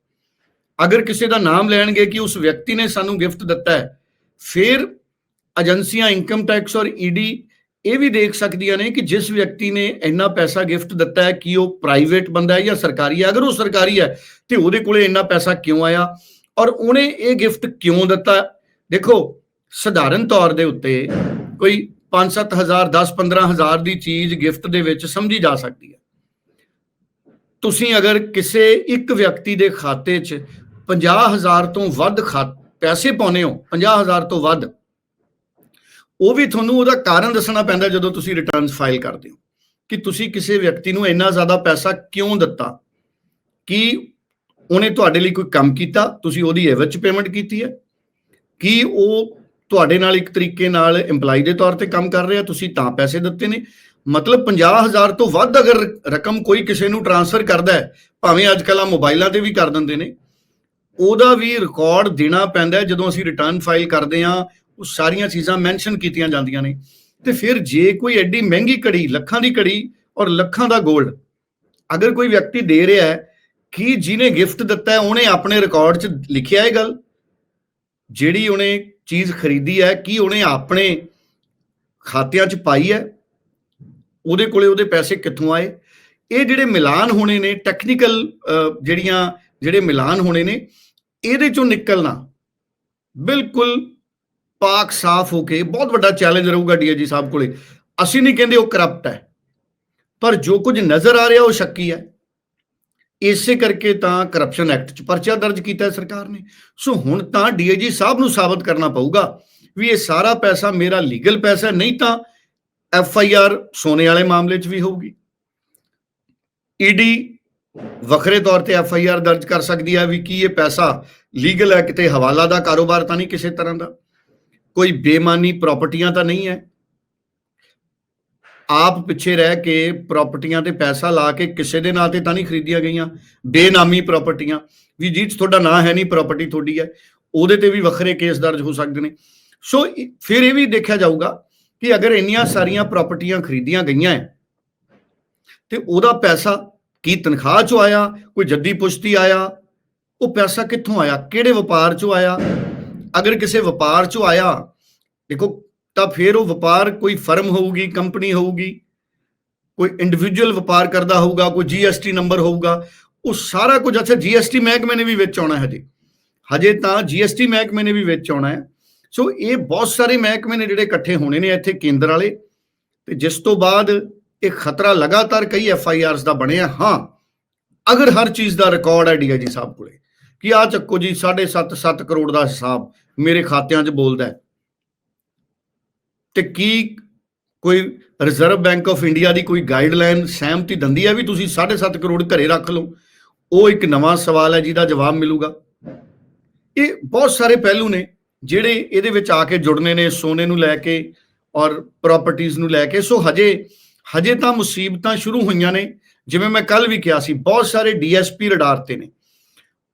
ਅਗਰ ਕਿਸੇ ਦਾ ਨਾਮ ਲੈਣਗੇ ਕਿ ਉਸ ਵਿਅਕਤੀ ਨੇ ਸਾਨੂੰ ਗਿਫਟ ਦਿੱਤਾ ਹੈ ਫਿਰ ਏਜੰਸੀਆਂ ਇਨਕਮ ਟੈਕਸ ਔਰ ਈਡੀ ਇਹ ਵੀ ਦੇਖ ਸਕਦੀਆਂ ਨੇ ਕਿ ਜਿਸ ਵਿਅਕਤੀ ਨੇ ਇੰਨਾ ਪੈਸਾ ਗਿਫਟ ਦਿੱਤਾ ਹੈ ਕਿ ਉਹ ਪ੍ਰਾਈਵੇਟ ਬੰਦਾ ਹੈ ਜਾਂ ਸਰਕਾਰੀ ਹੈ। ਅਗਰ ਉਹ ਸਰਕਾਰੀ ਹੈ, ਤੇ ਉਹਦੇ ਕੋਲੇ ਇੰਨਾ ਪੈਸਾ ਕਿਉਂ ਆਇਆ? ਔਰ ਉਹਨੇ ਇਹ ਗਿਫਟ ਕਿਉਂ ਦਿੱਤਾ? ਦੇਖੋ, ਸਧਾਰਨ ਤੌਰ ਦੇ ਉੱਤੇ ਕੋਈ 5-7000 10-15000 ਦੀ ਚੀਜ਼ ਗਿਫਟ ਦੇ ਵਿੱਚ ਸਮਝੀ ਜਾ ਸਕਦੀ ਹੈ। ਤੁਸੀਂ ਅਗਰ ਕਿਸੇ ਇੱਕ ਵਿਅਕਤੀ ਦੇ ਖਾਤੇ 'ਚ 50000 ਤੋਂ ਵੱਧ ਪੈਸੇ ਪਾਉਨੇ ਹੋ 50000 ਤੋਂ ਵੱਧ ਉਹ ਵੀ ਤੁਹਾਨੂੰ ਉਹਦਾ ਕਾਰਨ ਦੱਸਣਾ ਪੈਂਦਾ ਜਦੋਂ ਤੁਸੀਂ ਰਿਟਰਨਸ ਫਾਈਲ ਕਰਦੇ ਹੋ ਕਿ ਤੁਸੀਂ ਕਿਸੇ ਵਿਅਕਤੀ ਨੂੰ ਇੰਨਾ ਜ਼ਿਆਦਾ ਪੈਸਾ ਕਿਉਂ ਦਿੱਤਾ? ਕਿ ਉਹਨੇ ਤੁਹਾਡੇ ਲਈ ਕੋਈ ਕੰਮ ਕੀਤਾ? ਤੁਸੀਂ ਉਹਦੀ ਐਵਰੇਜ ਪੇਮੈਂਟ ਕੀਤੀ ਹੈ? ਕਿ ਉਹ ਤੁਹਾਡੇ ਨਾਲ ਇੱਕ ਤਰੀਕੇ ਨਾਲ EMPLOYE ਦੇ ਤੌਰ ਤੇ ਕੰਮ ਕਰ ਰਿਹਾ? ਤੁਸੀਂ ਤਾਂ ਪੈਸੇ ਦਿੱਤੇ ਨੇ। ਮਤਲਬ 50000 ਤੋਂ ਵੱਧ ਅਗਰ ਰਕਮ ਕੋਈ ਕਿਸੇ ਨੂੰ ਟ੍ਰਾਂਸਫਰ ਕਰਦਾ ਹੈ, ਭਾਵੇਂ ਅੱਜ ਕੱਲ੍ਹ ਆ ਮੋਬਾਈਲਾਂ ਤੇ ਵੀ ਕਰ ਦਿੰਦੇ ਨੇ, ਉਹਦਾ ਵੀ ਰਿਕਾਰਡ ਦੇਣਾ ਪੈਂਦਾ ਜਦੋਂ ਅਸੀਂ ਰਿਟਰਨ ਫਾਈਲ ਕਰਦੇ ਹਾਂ ਉਹ ਸਾਰੀਆਂ ਚੀਜ਼ਾਂ ਮੈਂਸ਼ਨ ਕੀਤੀਆਂ ਜਾਂਦੀਆਂ ਨੇ। ਤੇ ਫਿਰ ਜੇ ਕੋਈ ਐਡੀ ਮਹਿੰਗੀ ਘੜੀ, ਲੱਖਾਂ ਦੀ ਘੜੀ ਔਰ ਲੱਖਾਂ ਦਾ 골ਡ ਅਗਰ ਕੋਈ ਵਿਅਕਤੀ ਦੇ ਰਿਹਾ ਹੈ ਕਿ ਜਿਹਨੇ ਗਿਫਟ ਦਿੱਤਾ ਹੈ, ਉਹਨੇ ਆਪਣੇ ਰਿਕਾਰਡ 'ਚ ਲਿਖਿਆ ਇਹ ਗੱਲ, ਜਿਹੜੀ ਉਹਨੇ ਚੀਜ਼ ਖਰੀਦੀ ਹੈ, ਕੀ ਉਹਨੇ ਆਪਣੇ ਖਾਤਿਆਂ 'ਚ ਪਾਈ ਹੈ, ਉਹਦੇ ਕੋਲੇ ਉਹਦੇ ਪੈਸੇ ਕਿੱਥੋਂ ਆਏ? ਇਹ ਜਿਹੜੇ ਮਿਲਾਨ ਹੋਣੇ ਨੇ ਟੈਕਨੀਕਲ ਜਿਹੜੀਆਂ, ਜਿਹੜੇ ਮਿਲਾਨ ਹੋਣੇ ਨੇ, ਇਹਦੇ ਚੋਂ ਨਿਕਲਣਾ ਬਿਲਕੁਲ ਪਾਕ ਸਾਫ਼ ਹੋ ਕੇ, ਬਹੁਤ ਵੱਡਾ ਚੈਲੰਜ ਰਹੂਗਾ ਡੀਆਈਜੀ ਸਾਹਿਬ ਕੋਲੇ। ਅਸੀਂ ਨਹੀਂ ਕਹਿੰਦੇ ਉਹ ਕਰਪਟ ਹੈ। ਪਰ ਜੋ ਕੁਝ ਨਜ਼ਰ ਆ ਰਿਹਾ ਉਹ ਸ਼ੱਕੀ ਹੈ। ਇਸੇ ਕਰਕੇ ਤਾਂ ਕਰਪਸ਼ਨ ਐਕਟ 'ਚ ਪਰਚਾ ਦਰਜ ਕੀਤਾ ਹੈ ਸਰਕਾਰ ਨੇ। ਸੋ ਹੁਣ ਤਾਂ ਡੀਆਈਜੀ ਸਾਹਿਬ ਨੂੰ ਸਾਬਤ ਕਰਨਾ ਪਊਗਾ ਵੀ ਇਹ ਸਾਰਾ ਪੈਸਾ ਮੇਰਾ ਲੀਗਲ ਪੈਸਾ ਨਹੀਂ ਤਾਂ ਐਫ ਆਈ ਆਰ ਸੋਨੇ ਵਾਲੇ ਮਾਮਲੇ 'ਚ ਵੀ ਹੋਊਗੀ। ਈਡੀ ਵੱਖਰੇ ਤੌਰ ਤੇ ਐਫ ਆਈ ਆਰ ਦਰਜ ਕਰ ਸਕਦੀ ਹੈ ਵੀ ਕੀ ਇਹ ਪੈਸਾ ਲੀਗਲ ਹੈ, ਕਿਤੇ ਹਵਾਲਾ ਦਾ ਕਾਰੋਬਾਰ ਤਾਂ ਨਹੀਂ ਕਿਸੇ ਤਰ੍ਹਾਂ ਦਾ। ਕੋਈ ਬੇਮਾਨੀ ਪ੍ਰਾਪਰਟੀਆਂ ਤਾਂ ਨਹੀਂ ਹੈ। ਆਪ ਪਿੱਛੇ ਰਹਿ ਕੇ ਪ੍ਰਾਪਰਟੀਆਂ ਤੇ ਪੈਸਾ ਲਾ ਕੇ ਕਿਸੇ ਦੇ ਨਾਂ ਤੇ ਤਾਂ ਨਹੀਂ ਖਰੀਦੀਆਂ ਗਈਆਂ। ਬੇਨਾਮੀ ਪ੍ਰਾਪਰਟੀਆਂ ਵੀ ਜਿਹ ਤੁਹਾਡਾ ਨਾਂ ਹੈ ਨਹੀਂ ਪ੍ਰਾਪਰਟੀ ਤੁਹਾਡੀ ਹੈ। ਉਹਦੇ ਤੇ ਵੀ ਵੱਖਰੇ ਕੇਸ ਦਰਜ ਹੋ ਸਕਦੇ ਨੇ। ਸੋ ਫਿਰ ਇਹ ਵੀ ਦੇਖਿਆ ਜਾਊਗਾ ਕਿ ਅਗਰ ਇੰਨੀਆਂ ਸਾਰੀਆਂ ਪ੍ਰਾਪਰਟੀਆਂ ਖਰੀਦੀਆਂ ਗਈਆਂ ਹੈ, ਤੇ ਉਹਦਾ ਪੈਸਾ ਕੀ ਤਨਖਾਹ ਚੋਂ ਆਇਆ, ਕੋਈ ਜੱਦੀ ਪੁਸ਼ਤੀ ਆਇਆ, ਉਹ ਪੈਸਾ ਕਿੱਥੋਂ ਆਇਆ, ਕਿਹੜੇ ਵਪਾਰ ਚੋਂ ਆਇਆ ਅਗਰ ਕਿਸੇ ਵਪਾਰ ਚੋਂ ਆਇਆ, ਦੇਖੋ, ਤਾਂ ਫਿਰ ਉਹ ਵਪਾਰ ਕੋਈ ਫਰਮ ਹੋਊਗੀ, ਕੰਪਨੀ ਹੋਊਗੀ, ਕੋਈ ਇੰਡੀਵਿਜੂਅਲ ਵਪਾਰ ਕਰਦਾ ਹੋਊਗਾ, ਕੋਈ ਜੀਐਸਟੀ ਨੰਬਰ ਹੋਊਗਾ, ਉਹ ਸਾਰਾ ਕੁਝ ਅੱਛਾ ਜੀਐਸਟੀ ਮਹਿਕਮੇ ਨੇ ਵੀ ਵਿੱਚ ਆਉਣਾ ਹਜੇ। ਹਜੇ ਤਾਂ ਜੀਐਸਟੀ ਮਹਿਕਮੇ ਨੇ ਵੀ ਵਿੱਚ ਆਉਣਾ ਹੈ। ਸੋ ਇਹ ਬਹੁਤ ਸਾਰੇ ਮਹਿਕਮੇ ਨੇ ਜਿਹੜੇ ਇਕੱਠੇ ਹੋਣੇ ਨੇ ਇੱਥੇ ਕੇਂਦਰ ਵਾਲੇ। ਤੇ ਜਿਸ ਤੋਂ ਬਾਅਦ ਇਹ ਖਤਰਾ ਲਗਾਤਾਰ ਕਈ ਐਫ ਆਈ ਆਰਸ ਦਾ ਬਣਿਆ। ਹਾਂ, ਅਗਰ ਹਰ ਚੀਜ਼ ਦਾ ਰਿਕਾਰਡ ਹੈ ਡੀਆਈਜੀ ਸਾਹਿਬ ਕੋਲੇ ਕਿ ਆ ਚੱਕੋ ਜੀ 7.5 7 ਕਰੋੜ ਦਾ ਹਿਸਾਬ ਮੇਰੇ ਖਾਤਿਆਂ 'ਚ ਬੋਲਦਾ ਤੇ ਕੀ ਕੋਈ ਰਿਜ਼ਰਵ ਬੈਂਕ ਆਫ ਇੰਡੀਆ ਦੀ ਕੋਈ ਗਾਈਡਲਾਈਨ ਸਹਿਮਤੀ ਦਿੰਦੀ ਹੈ ਵੀ ਤੁਸੀਂ 7.5 ਕਰੋੜ ਘਰੇ ਰੱਖ ਲਓ? ਉਹ ਇੱਕ ਨਵਾਂ ਸਵਾਲ ਹੈ ਜਿਹਦਾ ਜਵਾਬ ਮਿਲੂਗਾ। ਇਹ ਬਹੁਤ ਸਾਰੇ ਪਹਿਲੂ ਨੇ ਜਿਹੜੇ ਇਹਦੇ ਵਿੱਚ ਆ ਕੇ ਜੁੜਨੇ ਨੇ, ਸੋਨੇ ਨੂੰ ਲੈ ਕੇ ਔਰ ਪ੍ਰਾਪਰਟੀਆਂ ਨੂੰ ਲੈ ਕੇ। ਸੋ ਹਜੇ ਹਜੇ ਤਾਂ ਮੁਸੀਬਤਾਂ ਸ਼ੁਰੂ ਹੋਈਆਂ ਨੇ। ਜਿਵੇਂ ਮੈਂ ਕੱਲ ਵੀ ਕਿਹਾ ਸੀ, ਬਹੁਤ ਸਾਰੇ ਡੀਐਸਪੀ ਰਡਾਰ ਤੇ ਨੇ।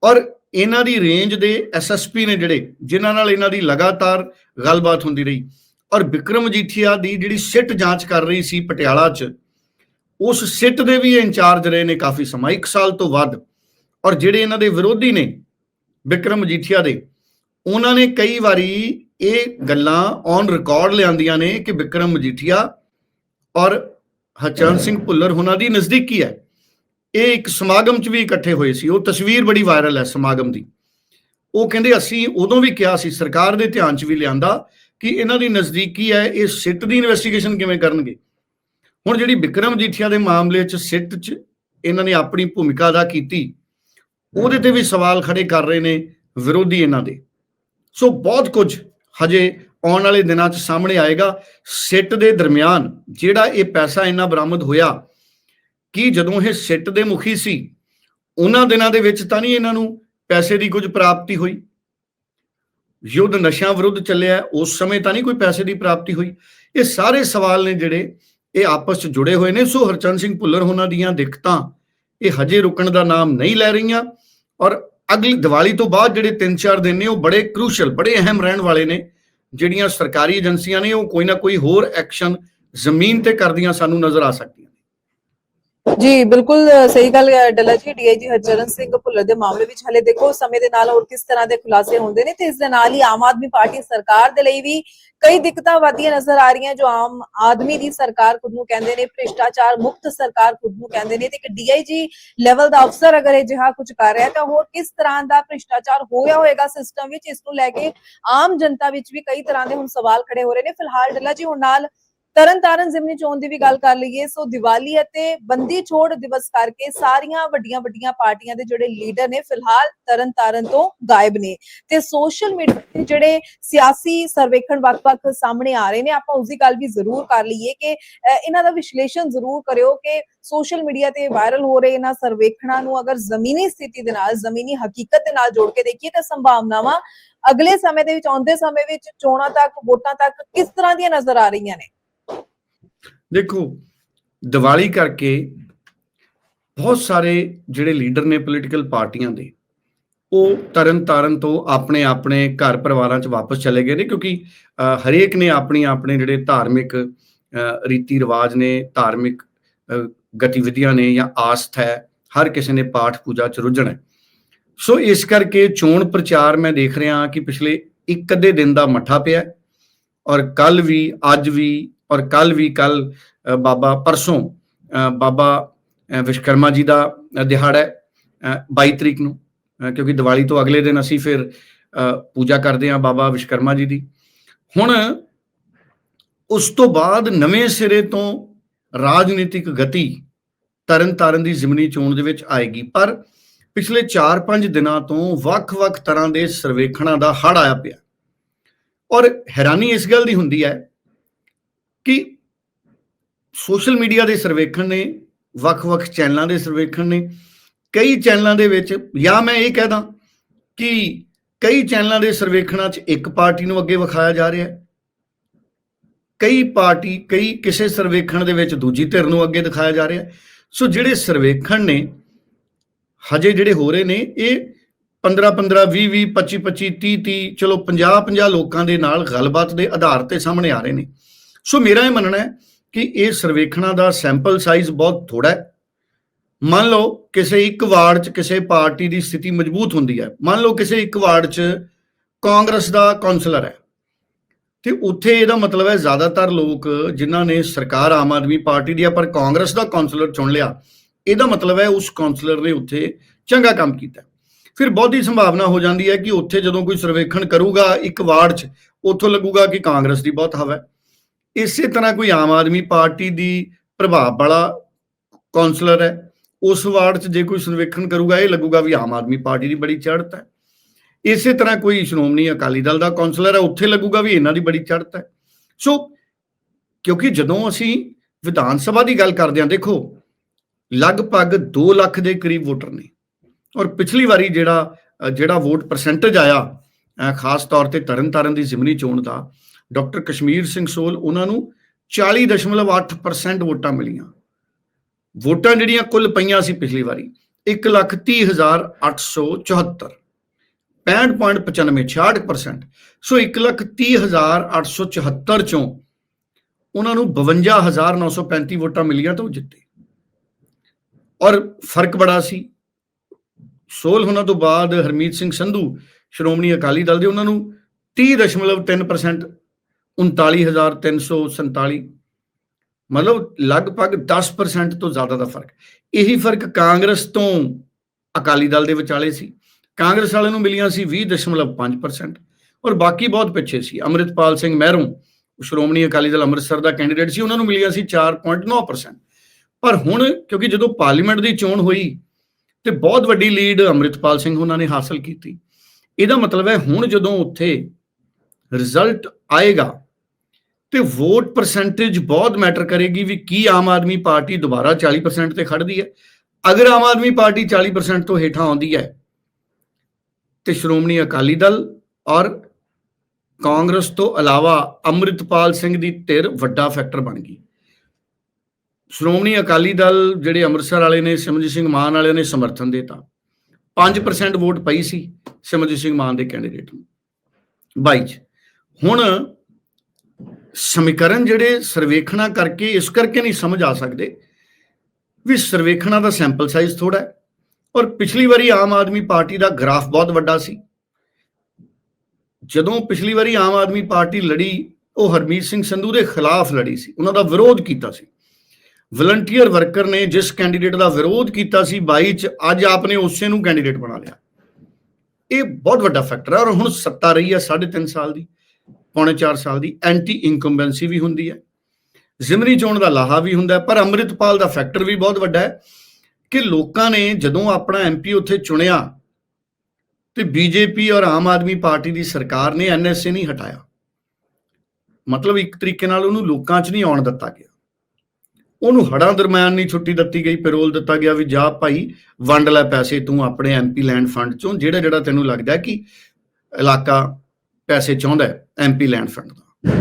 ਔਰ ਇਹਨਾਂ ਦੀ ਰੇਂਜ ਦੇ ਐਸਐਸਪੀ ਨੇ ਜਿਹੜੇ, ਜਿਨ੍ਹਾਂ ਨਾਲ ਇਹਨਾਂ ਦੀ ਲਗਾਤਾਰ ਗੱਲਬਾਤ ਹੁੰਦੀ ਰਹੀ। ਔਰ ਵਿਕਰਮ ਜੀਠੀਆ ਦੀ ਜਿਹੜੀ ਸਿੱਟ ਜਾਂਚ ਕਰ ਰਹੀ ਸੀ ਪਟਿਆਲਾ 'ਚ, ਉਸ ਸਿੱਟ ਦੇ ਵੀ ਇੰਚਾਰਜ ਰਹੇ ਨੇ ਕਾਫੀ ਸਮਾਂ 1 ਸਾਲ ਤੋਂ ਵੱਧ। ਔਰ ਜਿਹੜੇ ਇਹਨਾਂ ਦੇ ਵਿਰੋਧੀ ਨੇ, ਵਿਕਰਮ ਜੀਠੀਆ ਦੇ, ਉਹਨਾਂ ਨੇ ਕਈ ਵਾਰੀ ਇਹ ਗੱਲਾਂ ਔਨ ਰਿਕਾਰਡ ਲਿਆਂਦੀਆਂ ਨੇ ਕਿ ਵਿਕਰਮ ਮਜੀਠੀਆ ਔਰ ਹਰਚਰਨ ਸਿੰਘ ਭੁੱਲਰ, ਉਹਨਾਂ ਦੀ ਨਜ਼ਦੀਕੀ ਹੈ। ਇਹ ਇੱਕ ਸਮਾਗਮ 'ਚ ਵੀ ਇਕੱਠੇ ਹੋਏ ਸੀ। ਉਹ ਤਸਵੀਰ ਬੜੀ ਵਾਇਰਲ ਹੈ ਸਮਾਗਮ ਦੀ। ਉਹ ਕਹਿੰਦੇ, ਅਸੀਂ ਉਦੋਂ ਵੀ ਕਿਹਾ ਸੀ, ਸਰਕਾਰ ਦੇ ਧਿਆਨ 'ਚ ਵੀ ਲਿਆਂਦਾ ਕਿ ਇਹਨਾਂ ਦੀ ਨਜ਼ਦੀਕੀ ਹੈ, ਇਹ ਸਿੱਟ ਦੀ ਇਨਵੈਸਟੀਗੇਸ਼ਨ ਕਿਵੇਂ ਕਰਨਗੇ? ਹੁਣ ਜਿਹੜੀ ਵਿਕਰਮ ਜੀਠੀਆ ਦੇ ਮਾਮਲੇ 'ਚ ਸਿੱਟ 'ਚ ਇਹਨਾਂ ਨੇ ਆਪਣੀ ਭੂਮਿਕਾ ਅਦਾ ਕੀਤੀ, ਉਹਦੇ ਤੇ ਵੀ ਸਵਾਲ ਖੜੇ ਕਰ ਰਹੇ ਨੇ ਵਿਰੋਧੀ ਇਹਨਾਂ ਦੇ। ਸੋ ਬਹੁਤ ਕੁਝ ਹਜੇ ਆਉਣ ਵਾਲੇ ਦਿਨਾਂ 'ਚ ਸਾਹਮਣੇ ਆਏਗਾ। ਸਿੱਟ ਦੇ ਦਰਮਿਆਨ ਜਿਹੜਾ ਇਹ ਪੈਸਾ ਇੰਨਾ ਬਰਾਮਦ ਹੋਇਆ ਕਿ ਜਦੋਂ ਇਹ ਸਿੱਟ ਦੇ ਮੁਖੀ ਸੀ, ਉਹਨਾਂ ਦਿਨਾਂ ਦੇ ਵਿੱਚ ਤਾਂ ਨਹੀਂ ਇਹਨਾਂ ਨੂੰ ਪੈਸੇ ਦੀ ਕੁਝ ਪ੍ਰਾਪਤੀ ਹੋਈ? ਯੁੱਧ ਨਸ਼ਿਆਂ ਵਿਰੁੱਧ ਚੱਲਿਆ, ਉਸ ਸਮੇਂ ਤਾਂ ਨਹੀਂ ਕੋਈ ਪੈਸੇ ਦੀ ਪ੍ਰਾਪਤੀ ਹੋਈ? ਇਹ ਸਾਰੇ ਸਵਾਲ ਨੇ ਜਿਹੜੇ ਇਹ ਆਪਸ 'ਚ ਜੁੜੇ ਹੋਏ ਨੇ। ਸੋ ਹਰਚੰਦ ਸਿੰਘ ਭੁੱਲਰ ਉਹਨਾਂ ਦੀਆਂ ਦਿੱਕਤਾਂ ਇਹ ਹਜੇ ਰੁਕਣ ਦਾ ਨਾਮ ਨਹੀਂ ਲੈ ਰਹੀਆਂ ਔਰ ਅਗਲੀ ਦੀਵਾਲੀ ਤੋਂ ਬਾਅਦ ਜਿਹੜੇ 3-4 ਦਿਨ ਨੇ, ਉਹ ਬੜੇ ਕ੍ਰੂਸ਼ਲ ਬੜੇ ਅਹਿਮ ਰਹਿਣ ਵਾਲੇ ਨੇ। ਜਿਹੜੀਆਂ ਸਰਕਾਰੀ ਏਜੰਸੀਆਂ ਨੇ, ਉਹ ਕੋਈ ਨਾ ਕੋਈ ਹੋਰ ਐਕਸ਼ਨ ਜ਼ਮੀਨ ਤੇ ਕਰਦੀਆਂ ਸਾਨੂੰ ਨਜ਼ਰ ਆ ਸਕਦੀਆਂ। ਜੀ, ਬਿਲਕੁਲ ਸਹੀ ਗੱਲ ਡੱਲਾ ਜੀ ਡੀਆਈਜੀ ਹਰਚਰਨ ਸਿੰਘ ਭੁੱਲਰ ਦੇ ਮਾਮਲੇ ਵਿੱਚ ਹਲੇ ਦੇਖੋ, ਸਮੇਂ ਦੇ ਨਾਲ ਹੋਰ ਕਿਸ ਤਰ੍ਹਾਂ ਦੇ ਖੁਲਾਸੇ ਹੁੰਦੇ ਨੇ ਤੇ ਇਸ ਦੇ ਨਾਲ ਹੀ ਆਮ ਆਦਮੀ ਪਾਰਟੀ ਸਰਕਾਰ ਦੇ ਲਈ ਵੀ ਕਈ ਦਿੱਕਤਾਂ ਵਧੀਆਂ ਨਜ਼ਰ ਆ ਰਹੀਆਂ ਜੋ ਆਮ ਆਦਮੀ ਦੀ ਸਰਕਾਰ ਖੁਦ ਨੂੰ ਕਹਿੰਦੇ ਨੇ, ਭ੍ਰਿਸ਼ਟਾਚਾਰ ਮੁਕਤ ਸਰਕਾਰ ਖੁਦ ਨੂੰ ਕਹਿੰਦੇ ਨੇ ਤੇ ਇੱਕ ਡੀਆਈਜੀ ਲੈਵਲ ਦਾ ਅਫਸਰ ਅਗਰ ਇਹ ਜਿਹਾ ਕੁਝ ਕਰ ਰਿਹਾ ਤਾਂ ਹੋਰ ਕਿਸ ਤਰ੍ਹਾਂ ਦਾ ਭ੍ਰਿਸ਼ਟਾਚਾਰ ਹੋਇਆ ਹੋਏਗਾ ਸਿਸਟਮ ਵਿੱਚ, ਇਸ ਨੂੰ ਲੈ ਕੇ ਆਮ ਜਨਤਾ ਵਿੱਚ ਵੀ ਕਈ ਤਰ੍ਹਾਂ ਦੇ ਹੁਣ ਸਵਾਲ ਖੜੇ ਹੋ ਰਹੇ ਨੇ। ਫਿਲਹਾਲ ਡੱਲਾ ਜੀ, ਹੁਣ ਨਾਲ ਤਰਨਤਾਰਨ ਜ਼ਿਮਨੀ ਚੋਣ ਦੀ ਵੀ ਗੱਲ ਕਰ ਲਈਏ, ਸੋ ਦੀਵਾਲੀ ਅਤੇ ਬੰਦੀ ਛੋੜ ਦਿਵਸ ਕਰਕੇ ਸਾਰੀਆਂ ਵੱਡੀਆਂ ਵੱਡੀਆਂ ਪਾਰਟੀਆਂ ਦੇ ਜਿਹੜੇ ਲੀਡਰ ਨੇ, ਫਿਲਹਾਲ ਤਰਨ ਤਾਰਨ ਤੋਂ ਗਾਇਬ ਨੇ। ਤੇ ਸੋਸ਼ਲ ਮੀਡੀਆ ਤੇ ਜਿਹੜੇ ਸਿਆਸੀ ਸਰਵੇਖਣ ਵੱਖ-ਵੱਖ ਸਾਹਮਣੇ ਆ ਰਹੇ ਨੇ, ਆਪਾਂ ਉਸ ਦੀ ਗੱਲ ਵੀ ਜ਼ਰੂਰ ਕਰ ਲਈਏ ਕਿ ਇਹਨਾਂ ਦਾ ਵਿਸ਼ਲੇਸ਼ਣ ਜ਼ਰੂਰ ਕਰਿਓ ਕਿ ਸੋਸ਼ਲ ਮੀਡੀਆ ਤੇ ਵਾਇਰਲ ਹੋ ਰਹੇ ਇਹਨਾਂ ਸਰਵੇਖਣਾਂ ਨੂੰ ਅਗਰ ਜ਼ਮੀਨੀ ਸਥਿਤੀ ਦੇ ਨਾਲ, ਜ਼ਮੀਨੀ ਹਕੀਕਤ ਦੇ ਨਾਲ ਜੋੜ ਕੇ ਦੇਖੀਏ ਤਾਂ ਸੰਭਾਵਨਾਵਾਂ ਅਗਲੇ ਸਮੇਂ ਦੇ ਵਿੱਚ, ਆਉਂਦੇ ਸਮੇਂ ਵਿੱਚ ਚੋਣਾਂ ਤੱਕ, ਵੋਟਾਂ ਤੱਕ ਕਿਸ ਤਰ੍ਹਾਂ ਦੀਆਂ ਨਜ਼ਰ ਆ ਰਹੀਆਂ ਨੇ? ਦੇਖੋ, ਦੀਵਾਲੀ ਕਰਕੇ ਬਹੁਤ ਸਾਰੇ ਜਿਹੜੇ ਲੀਡਰ ਨੇ ਪੋਲੀਟੀਕਲ ਪਾਰਟੀਆਂ ਦੇ, ਉਹ ਤਰਨ ਤਾਰਨ ਤੋਂ ਆਪਣੇ ਆਪਣੇ ਘਰ ਪਰਿਵਾਰਾਂ 'ਚ ਵਾਪਸ ਚਲੇ ਗਏ ਨੇ ਕਿਉਂਕਿ ਹਰੇਕ ਨੇ ਆਪਣੀ ਆਪਣੇ ਜਿਹੜੇ ਧਾਰਮਿਕ ਰੀਤੀ ਰਿਵਾਜ ਨੇ, ਧਾਰਮਿਕ ਗਤੀਵਿਧੀਆਂ ਨੇ ਜਾਂ ਆਸਥਾ ਹੈ, ਹਰ ਕਿਸੇ ਨੇ ਪਾਠ ਪੂਜਾ 'ਚ ਰੁੱਝਣਾ ਸੋ ਇਸ ਕਰਕੇ ਚੋਣ ਪ੍ਰਚਾਰ ਮੈਂ ਦੇਖ ਰਿਹਾ ਕਿ ਪਿਛਲੇ ਇੱਕ ਅੱਧੇ ਦਿਨ ਦਾ ਮੱਠਾ ਪਿਆ ਔਰ ਕੱਲ ਵੀ, ਅੱਜ ਵੀ ਔਰ ਕੱਲ ਵੀ ਕੱਲ ਬਾਬਾ ਪਰਸੋਂ ਅ, ਬਾਬਾ ਅ, ਵਿਸ਼ਵਕਰਮਾ ਜੀ ਦਾ ਦਿਹਾੜਾ ਹੈ ਅ, 22 ਤਰੀਕ ਨੂੰ ਕਿਉਂਕਿ ਦੀਵਾਲੀ ਤੋਂ ਅਗਲੇ ਦਿਨ ਅਸੀਂ ਫਿਰ ਅ, ਪੂਜਾ ਕਰਦੇ ਹਾਂ ਬਾਬਾ ਵਿਸ਼ਵਕਰਮਾ ਜੀ ਦੀ। ਹੁਣ ਉਸ ਤੋਂ ਬਾਅਦ ਨਵੇਂ ਸਿਰੇ ਤੋਂ ਰਾਜਨੀਤਿਕ ਗਤੀ ਤਰਨ ਤਾਰਨ ਦੀ ਜ਼ਿਮਨੀ ਚੋਣ ਦੇ ਵਿੱਚ ਆਏਗੀ। ਪਰ ਪਿਛਲੇ 4-5 ਦਿਨਾਂ ਤੋਂ ਵੱਖ-ਵੱਖ ਤਰ੍ਹਾਂ ਦੇ ਸਰਵੇਖਣਾਂ ਦਾ ਹੜ ਆਇਆ ਪਿਆ। ਔਰ ਹੈਰਾਨੀ ਇਸ ਗੱਲ ਦੀ ਹੁੰਦੀ ਹੈ ਕਿ ਸੋਸ਼ਲ ਮੀਡੀਆ ਦੇ ਸਰਵੇਖਣ ਨੇ, ਵੱਖ-ਵੱਖ ਚੈਨਲਾਂ ਦੇ ਸਰਵੇਖਣ ਨੇ, ਕਈ ਚੈਨਲਾਂ ਦੇ ਵਿੱਚ, ਜਾਂ ਮੈਂ ਇਹ ਕਹਿ ਦਾਂ ਕਿ ਕਈ ਚੈਨਲਾਂ ਦੇ ਸਰਵੇਖਣਾਂ 'ਚ ਇੱਕ ਪਾਰਟੀ ਨੂੰ ਅੱਗੇ ਵਿਖਾਇਆ ਜਾ ਰਿਹਾ ਹੈ ਕਈ ਪਾਰਟੀ, ਕਈ ਕਿਸੇ ਸਰਵੇਖਣ ਦੇ ਵਿੱਚ ਦੂਜੀ ਧਿਰ ਨੂੰ ਅੱਗੇ ਦਿਖਾਇਆ ਜਾ ਰਿਹਾ ਹੈ। ਸੋ ਜਿਹੜੇ ਸਰਵੇਖਣ ਨੇ, ਹਜੇ ਜਿਹੜੇ ਹੋ ਰਹੇ ਨੇ, ਇਹ 15 15 20 20 25 25 30 30 ਚਲੋ 50 50 ਲੋਕਾਂ ਦੇ ਨਾਲ ਗੱਲਬਾਤ ਦੇ ਆਧਾਰ ਤੇ ਸਾਹਮਣੇ ਆ ਰਹੇ ਨੇ ਸੋ ਮੇਰਾ ਇਹ ਮੰਨਣਾ ਹੈ ਕਿ ਇਹ ਸਰਵੇਖਣਾਂ ਦਾ ਸੈਂਪਲ ਸਾਈਜ਼ ਬਹੁਤ ਥੋੜਾ ਹੈ। ਮੰਨ ਲਓ ਕਿਸੇ ਇੱਕ ਵਾਰਡ 'ਚ ਕਿਸੇ ਪਾਰਟੀ ਦੀ ਸਥਿਤੀ ਮਜ਼ਬੂਤ ਹੁੰਦੀ ਹੈ। ਮੰਨ ਲਓ ਕਿਸੇ ਇੱਕ ਵਾਰਡ 'ਚ ਕਾਂਗਰਸ ਦਾ ਕਾਉਂਸਲਰ ਹੈ। ਤੇ ਉੱਥੇ ਇਹਦਾ ਮਤਲਬ ਹੈ ਜ਼ਿਆਦਾਤਰ ਲੋਕ ਜਿਨ੍ਹਾਂ ਨੇ ਸਰਕਾਰ ਆਮ ਆਦਮੀ ਪਾਰਟੀ ਦੀ ਆ ਪਰ ਕਾਂਗਰਸ ਦਾ ਕਾਉਂਸਲਰ ਚੁਣ ਲਿਆ। ਇਹਦਾ ਮਤਲਬ ਹੈ ਉਸ ਕਾਉਂਸਲਰ ਨੇ ਉੱਥੇ ਚੰਗਾ ਕੰਮ ਕੀਤਾ। ਫਿਰ ਬਹੁਤੀ ਸੰਭਾਵਨਾ ਹੋ ਜਾਂਦੀ ਹੈ ਕਿ ਉੱਥੇ ਜਦੋਂ ਕੋਈ ਸਰਵੇਖਣ ਕਰੂਗਾ ਇੱਕ ਵਾਰਡ 'ਚ, ਉੱਥੋਂ ਲੱਗੂਗਾ ਕਿ ਕਾਂਗਰਸ ਦੀ ਬਹੁਤ ਹਵਾ ਹੈ। ਇਸੇ ਤਰ੍ਹਾਂ ਕੋਈ ਆਮ ਆਦਮੀ ਪਾਰਟੀ ਦੀ ਪ੍ਰਭਾਵ ਵਾਲਾ ਕਾਉਂਸਲਰ ਹੈ, ਉਸ ਵਾਰਡ 'ਚ ਜੇ ਕੋਈ ਸਰਵੇਖਣ ਕਰੂਗਾ, ਇਹ ਲੱਗੂਗਾ ਵੀ ਆਮ ਆਦਮੀ ਪਾਰਟੀ ਦੀ ਬੜੀ ਚੜ੍ਹਤ ਹੈ। ਇਸੇ ਤਰ੍ਹਾਂ ਕੋਈ ਸ਼੍ਰੋਮਣੀ ਅਕਾਲੀ ਦਲ ਦਾ ਕਾਉਂਸਲਰ ਹੈ, ਉੱਥੇ ਲੱਗੂਗਾ ਵੀ ਇਹਨਾਂ ਦੀ ਬੜੀ ਚੜ੍ਹਤ ਹੈ। ਸੋ ਕਿਉਂਕਿ ਜਦੋਂ ਅਸੀਂ ਵਿਧਾਨ ਸਭਾ ਦੀ ਗੱਲ ਕਰਦੇ ਹਾਂ, ਦੇਖੋ, ਲਗਭਗ 2 ਲੱਖ ਦੇ ਕਰੀਬ ਵੋਟਰ ਨੇ ਔਰ ਪਿਛਲੀ ਵਾਰੀ ਜਿਹੜਾ ਜਿਹੜਾ ਵੋਟ ਪਰਸੈਂਟੇਜ ਆਇਆ ਖਾਸ ਤੌਰ ਤੇ ਤਰਨਤਾਰਨ ਦੀ ਜ਼ਿਮਨੀ ਚੋਣ ਦਾ ਡਾਕਟਰ ਕਸ਼ਮੀਰ ਸਿੰਘ ਸੋਲ, ਉਹਨਾਂ ਨੂੰ 40.8% ਵੋਟਾਂ ਮਿਲੀਆਂ। ਵੋਟਾਂ ਜਿਹੜੀਆਂ ਕੁੱਲ ਪਈਆਂ ਸੀ ਪਿਛਲੀ ਵਾਰੀ 130874 65.95 66% ਸੋ 130874 ਚੋਂ ਉਹਨਾਂ ਨੂੰ 52935 ਵੋਟਾਂ ਮਿਲੀਆਂ ਤਾਂ ਉਹ ਜਿੱਤੇ। ਔਰ ਫ਼ਰਕ ਬੜਾ ਸੀ। ਸੋਲ ਹੋਣਾ ਤੋਂ ਬਾਅਦ ਹਰਮੀਤ ਸਿੰਘ ਸੰਧੂ, ਸ਼੍ਰੋਮਣੀ ਅਕਾਲੀ ਦਲ ਦੇ, ਉਹਨਾਂ ਨੂੰ 30.3% 39347 ਮਤਲਬ ਲਗਭਗ 10% ਤੋਂ ਜ਼ਿਆਦਾ ਦਾ ਫ਼ਰਕ। ਇਹੀ ਫ਼ਰਕ ਕਾਂਗਰਸ ਤੋਂ ਅਕਾਲੀ ਦਲ ਦੇ ਵਿਚਾਲੇ ਸੀ। ਕਾਂਗਰਸ ਵਾਲਿਆਂ ਨੂੰ ਮਿਲੀਆਂ ਸੀ 20.5% ਔਰ ਬਾਕੀ ਬਹੁਤ ਪਿੱਛੇ ਸੀ। ਅਮਰਿਤਪਾਲ ਸਿੰਘ ਮਹਿਰੋਂ, ਸ਼੍ਰੋਮਣੀ ਅਕਾਲੀ ਦਲ ਅੰਮ੍ਰਿਤਸਰ ਦਾ ਕੈਂਡੀਡੇਟ ਸੀ, ਉਹਨਾਂ ਨੂੰ ਮਿਲੀਆਂ ਸੀ 4.9% ਪਰ ਹੁਣ ਕਿਉਂਕਿ ਜਦੋਂ ਪਾਰਲੀਮੈਂਟ ਦੀ ਚੋਣ ਹੋਈ ਤੇ ਬਹੁਤ ਵੱਡੀ ਲੀਡ ਅਮਰਿਤਪਾਲ ਸਿੰਘ ਉਹਨਾਂ ਨੇ ਹਾਸਲ ਕੀਤੀ, ਇਹਦਾ ਮਤਲਬ ਹੈ ਹੁਣ ਜਦੋਂ ਉੱਥੇ ਰਿਜ਼ਲਟ ਆਏਗਾ ਤੇ ਵੋਟ ਪਰਸੈਂਟੇਜ ਬਹੁਤ ਮੈਟਰ ਕਰੇਗੀ ਵੀ ਕੀ ਆਮ ਆਦਮੀ ਪਾਰਟੀ ਦੁਬਾਰਾ 40% ਤੇ ਖੜਦੀ ਹੈ। ਅਗਰ ਆਮ ਆਦਮੀ ਪਾਰਟੀ 40% ਤੋਂ ਹੇਠਾਂ ਆਉਂਦੀ ਹੈ, ਤੇ ਸ਼੍ਰੋਮਣੀ ਅਕਾਲੀ ਦਲ ਔਰ ਕਾਂਗਰਸ ਤੋਂ ਇਲਾਵਾ ਅੰਮ੍ਰਿਤਪਾਲ ਸਿੰਘ ਦੀ ਧਿਰ ਵੱਡਾ ਫੈਕਟਰ ਬਣ ਗਈ। ਸ਼੍ਰੋਮਣੀ ਅਕਾਲੀ ਦਲ ਜਿਹੜੇ ਅੰਮ੍ਰਿਤਸਰ ਵਾਲੇ ਨੇ ਸਿਮਰਜੀਤ ਸਿੰਘ ਮਾਨ ਵਾਲਿਆਂ ਨੇ ਸਮਰਥਨ ਦਿੱਤਾ। 5% ਵੋਟ ਪਈ ਸੀ ਸਿਮਰਜੀਤ ਸਿੰਘ ਮਾਨ ਦੇ ਕੈਂਡੀਡੇਟ ਨੂੰ। 22 ਚ, ਹੁਣ ਸਮੀਕਰਨ ਜਿਹੜੇ ਸਰਵੇਖਣਾ ਕਰਕੇ ਇਸ ਕਰਕੇ ਨਹੀਂ ਸਮਝ ਆ ਸਕਦੇ ਵੀ ਸਰਵੇਖਣਾ ਦਾ ਸੈਂਪਲ ਸਾਈਜ਼ ਥੋੜਾ ਹੈ ਔਰ ਪਿਛਲੀ ਵਾਰੀ ਆਮ ਆਦਮੀ ਪਾਰਟੀ ਦਾ ਗ੍ਰਾਫ ਬਹੁਤ ਵੱਡਾ ਸੀ। ਜਦੋਂ ਪਿਛਲੀ ਵਾਰੀ ਆਮ ਆਦਮੀ ਪਾਰਟੀ ਲੜੀ, ਉਹ ਹਰਮੀਤ ਸਿੰਘ ਸੰਧੂ ਦੇ ਖਿਲਾਫ ਲੜੀ ਸੀ। ਉਹਨਾਂ ਦਾ ਵਿਰੋਧ ਕੀਤਾ ਸੀ। ਵਲੰਟੀਅਰ ਵਰਕਰ ਨੇ ਜਿਸ ਕੈਂਡੀਡੇਟ ਦਾ ਵਿਰੋਧ ਕੀਤਾ ਸੀ 22 ਚ ਅੱਜ ਆਪਨੇ ਉਸੇ ਨੂੰ ਕੈਂਡੀਡੇਟ ਬਣਾ ਲਿਆ। ਇਹ ਬਹੁਤ ਵੱਡਾ ਫੈਕਟਰ ਹੈ ਔਰ ਹੁਣ ਸੱਤਾ ਰਹੀ ਹੈ 3.5 ਸਾਲ ਦੀ। ਪੌਣੇ 4 ਸਾਲ ਦੀ ਐਂਟੀ ਇਨਕੰਬੈਂਸੀ ਵੀ ਹੁੰਦੀ ਹੈ। ਜ਼ਿਮਨੀ ਚੋਣ ਦਾ ਲਾਹਾ ਵੀ ਹੁੰਦਾ ਪਰ ਅੰਮ੍ਰਿਤਪਾਲ ਦਾ ਫੈਕਟਰ ਵੀ ਬਹੁਤ ਵੱਡਾ ਹੈ ਕਿ ਲੋਕਾਂ ਨੇ ਜਦੋਂ ਆਪਣਾ ਐਮਪੀ ਉੱਥੇ ਚੁਣਿਆ ਤੇ ਬੀਜੇਪੀ ਔਰ ਆਮ ਆਦਮੀ ਪਾਰਟੀ ਦੀ ਸਰਕਾਰ ਨੇ ਐਨਐਸਏ ਨਹੀਂ ਹਟਾਇਆ। ਮਤਲਬ ਇੱਕ ਤਰੀਕੇ ਨਾਲ ਉਹਨੂੰ ਲੋਕਾਂ 'ਚ ਨਹੀਂ ਆਉਣ ਦਿੱਤਾ ਗਿਆ। ਉਹਨੂੰ ਹੜਾਂ ਦਰਮਿਆਨ ਨਹੀਂ ਛੁੱਟੀ ਦਿੱਤੀ ਗਈ, ਪੈਰੋਲ ਦਿੱਤਾ ਗਿਆ ਵੀ ਜਾ ਭਾਈ ਵੰਡ ਲੈ ਪੈਸੇ ਤੂੰ ਆਪਣੇ ਐਮਪੀ ਲੈਂਡ ਫੰਡ ਚੋਂ ਜਿਹੜਾ ਜਿਹੜਾ ਤੈਨੂੰ ਲੱਗਦਾ ਕਿ ਇਲਾਕਾ ਪੈਸੇ ਚਾਹੁੰਦਾ ਹੈ ਐਮਪੀ ਲੈਂਡ ਫੰਡ ਦਾ।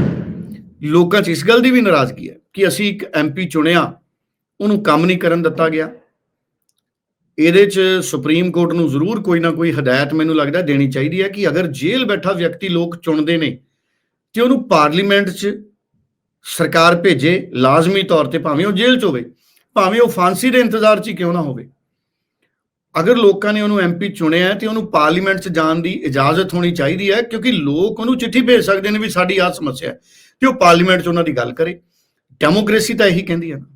ਲੋਕਾਂ 'ਚ ਇਸ ਗੱਲ ਦੀ ਵੀ ਨਾਰਾਜ਼ਗੀ ਹੈ ਕਿ ਅਸੀਂ ਇੱਕ ਐਮਪੀ ਚੁਣਿਆ, ਉਹਨੂੰ ਕੰਮ ਨਹੀਂ ਕਰਨ ਦਿੱਤਾ ਗਿਆ। ਇਹਦੇ 'ਚ ਸੁਪਰੀਮ ਕੋਰਟ ਨੂੰ ਜ਼ਰੂਰ ਕੋਈ ਨਾ ਕੋਈ ਹਦਾਇਤ ਮੈਨੂੰ ਲੱਗਦਾ ਦੇਣੀ ਚਾਹੀਦੀ ਹੈ ਕਿ ਅਗਰ ਜੇਲ੍ਹ ਬੈਠਾ ਵਿਅਕਤੀ ਲੋਕ ਚੁਣਦੇ ਨੇ ਤੇ ਉਹਨੂੰ ਪਾਰਲੀਮੈਂਟ 'ਚ ਸਰਕਾਰ ਭੇਜੇ, ਲਾਜ਼ਮੀ ਤੌਰ ਤੇ ਭਾਵੇਂ ਉਹ ਜੇਲ੍ਹ 'ਚ ਹੋਵੇ, ਭਾਵੇਂ ਉਹ ਫਾਂਸੀ ਦੇ ਇੰਤਜ਼ਾਰ 'ਚ ਹੀ ਕਿਉਂ ਨਾ ਹੋਵੇ। ਅਗਰ ਲੋਕਾਂ ਨੇ ਉਹਨੂੰ ਐਮਪੀ ਚੁਣਿਆ ਹੈ ਤੇ ਉਹਨੂੰ ਪਾਰਲੀਮੈਂਟ 'ਚ ਜਾਣ ਦੀ ਇਜਾਜ਼ਤ ਹੋਣੀ ਚਾਹੀਦੀ ਹੈ, ਕਿਉਂਕਿ ਲੋਕ ਉਹਨੂੰ ਚਿੱਠੀ ਭੇਜ ਸਕਦੇ ਨੇ ਵੀ ਸਾਡੀ ਆਹ ਸਮੱਸਿਆ ਹੈ ਤੇ ਉਹ ਪਾਰਲੀਮੈਂਟ 'ਚ ਉਹਨਾਂ ਦੀ ਗੱਲ ਕਰੇ। ਡੈਮੋਕ੍ਰੇਸੀ ਤਾਂ ਇਹੀ ਕਹਿੰਦੀ ਹੈ ਨਾ।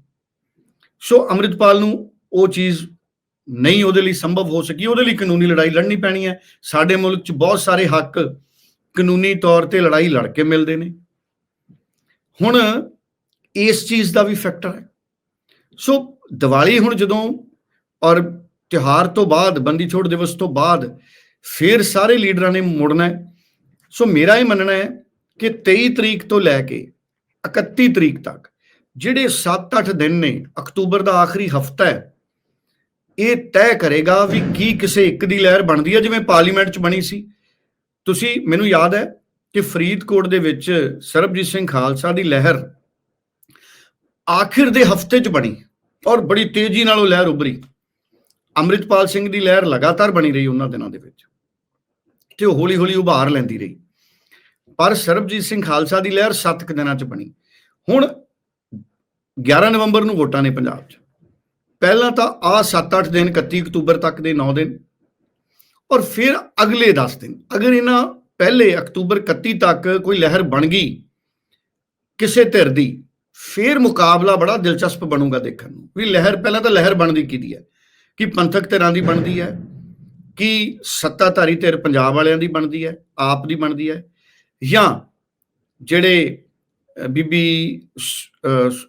ਸੋ ਅੰਮ੍ਰਿਤਪਾਲ ਨੂੰ ਉਹ ਚੀਜ਼ ਨਹੀਂ ਉਹਦੇ ਲਈ ਸੰਭਵ ਹੋ ਸਕੀ, ਉਹਦੇ ਲਈ ਕਾਨੂੰਨੀ ਲੜਾਈ ਲੜਨੀ ਪੈਣੀ ਹੈ। ਸਾਡੇ ਮੁਲਕ 'ਚ ਬਹੁਤ ਸਾਰੇ ਹੱਕ ਕਾਨੂੰਨੀ ਤੌਰ ਤੇ ਲੜਾਈ ਲੜ ਕੇ ਮਿਲਦੇ ਨੇ। ਹੁਣ ਇਸ ਚੀਜ਼ ਦਾ ਵੀ ਫੈਕਟਰ ਹੈ। ਸੋ ਦੀਵਾਲੀ ਹੁਣ ਜਦੋਂ ਔਰ ਤਿਉਹਾਰ ਤੋਂ ਬਾਅਦ, ਬੰਦੀ ਛੋੜ ਦਿਵਸ ਤੋਂ ਬਾਅਦ ਫਿਰ ਸਾਰੇ ਲੀਡਰਾਂ ਨੇ ਮੁੜਨਾ ਸੋ ਮੇਰਾ ਇਹ ਮੰਨਣਾ ਹੈ ਕਿ 23 ਤਰੀਕ ਤੋਂ ਲੈ ਕੇ 31 ਤਰੀਕ ਤੱਕ ਜਿਹੜੇ 7-8 ਦਿਨ ਨੇ, ਅਕਤੂਬਰ ਦਾ ਆਖਰੀ ਹਫਤਾ ਹੈ, ਇਹ ਤੈਅ ਕਰੇਗਾ ਵੀ ਕੀ ਕਿਸੇ ਇੱਕ ਦੀ ਲਹਿਰ ਬਣਦੀ ਹੈ। ਜਿਵੇਂ ਪਾਰਲੀਮੈਂਟ 'ਚ ਬਣੀ ਸੀ। ਤੁਸੀਂ, ਮੈਨੂੰ ਯਾਦ ਹੈ ਕਿ ਫਰੀਦਕੋਟ ਦੇ ਵਿੱਚ ਸਰਬਜੀਤ ਸਿੰਘ ਖਾਲਸਾ ਦੀ ਲਹਿਰ ਆਖਿਰ ਦੇ ਹਫ਼ਤੇ 'ਚ ਬਣੀ ਔਰ ਬੜੀ ਤੇਜ਼ੀ ਨਾਲ ਉਹ ਲਹਿਰ ਉਭਰੀ। ਅੰਮ੍ਰਿਤਪਾਲ ਸਿੰਘ ਦੀ ਲਹਿਰ ਲਗਾਤਾਰ ਬਣੀ ਰਹੀ ਉਹਨਾਂ ਦਿਨਾਂ ਦੇ ਵਿੱਚ। ਤੇ ਉਹ ਹੌਲੀ ਹੌਲੀ ਉਭਾਰ ਲੈਂਦੀ ਰਹੀ। ਪਰ ਸਰਬਜੀਤ ਸਿੰਘ ਖਾਲਸਾ ਦੀ ਲਹਿਰ 7 ਕੁ ਦਿਨਾਂ 'ਚ ਬਣੀ। ਹੁਣ 11 ਨਵੰਬਰ ਨੂੰ ਵੋਟਾਂ ਨੇ ਪੰਜਾਬ 'ਚ। ਪਹਿਲਾਂ ਤਾਂ ਆ 7-8 ਦਿਨ 31 ਅਕਤੂਬਰ ਤੱਕ ਦੇ 9 ਦਿਨ। ਔਰ ਫਿਰ ਅਗਲੇ 10 ਦਿਨ, ਅਗਰ ਇਹਨਾਂ ਪਹਿਲੇ ਅਕਤੂਬਰ 31 ਤੱਕ ਕੋਈ ਲਹਿਰ ਬਣ ਗਈ ਕਿਸੇ ਧਿਰ ਦੀ, ਫਿਰ ਮੁਕਾਬਲਾ ਬੜਾ ਦਿਲਚਸਪ ਬਣੂਗਾ ਦੇਖਣ ਨੂੰ। ਵੀ ਲਹਿਰ ਪਹਿਲਾਂ ਤਾਂ ਲਹਿਰ ਬਣਦੀ ਕਿਹਦੀ ਹੈ? ਕਿ ਪੰਥਕ ਧਿਰਾਂ ਦੀ ਬਣਦੀ ਹੈ, ਕਿ ਸੱਤਾਧਾਰੀ ਧਿਰ ਪੰਜਾਬ ਵਾਲਿਆਂ ਦੀ ਬਣਦੀ ਹੈ, ਆਪ ਦੀ ਬਣਦੀ ਹੈ, ਜਾਂ ਜਿਹੜੇ ਬੀਬੀ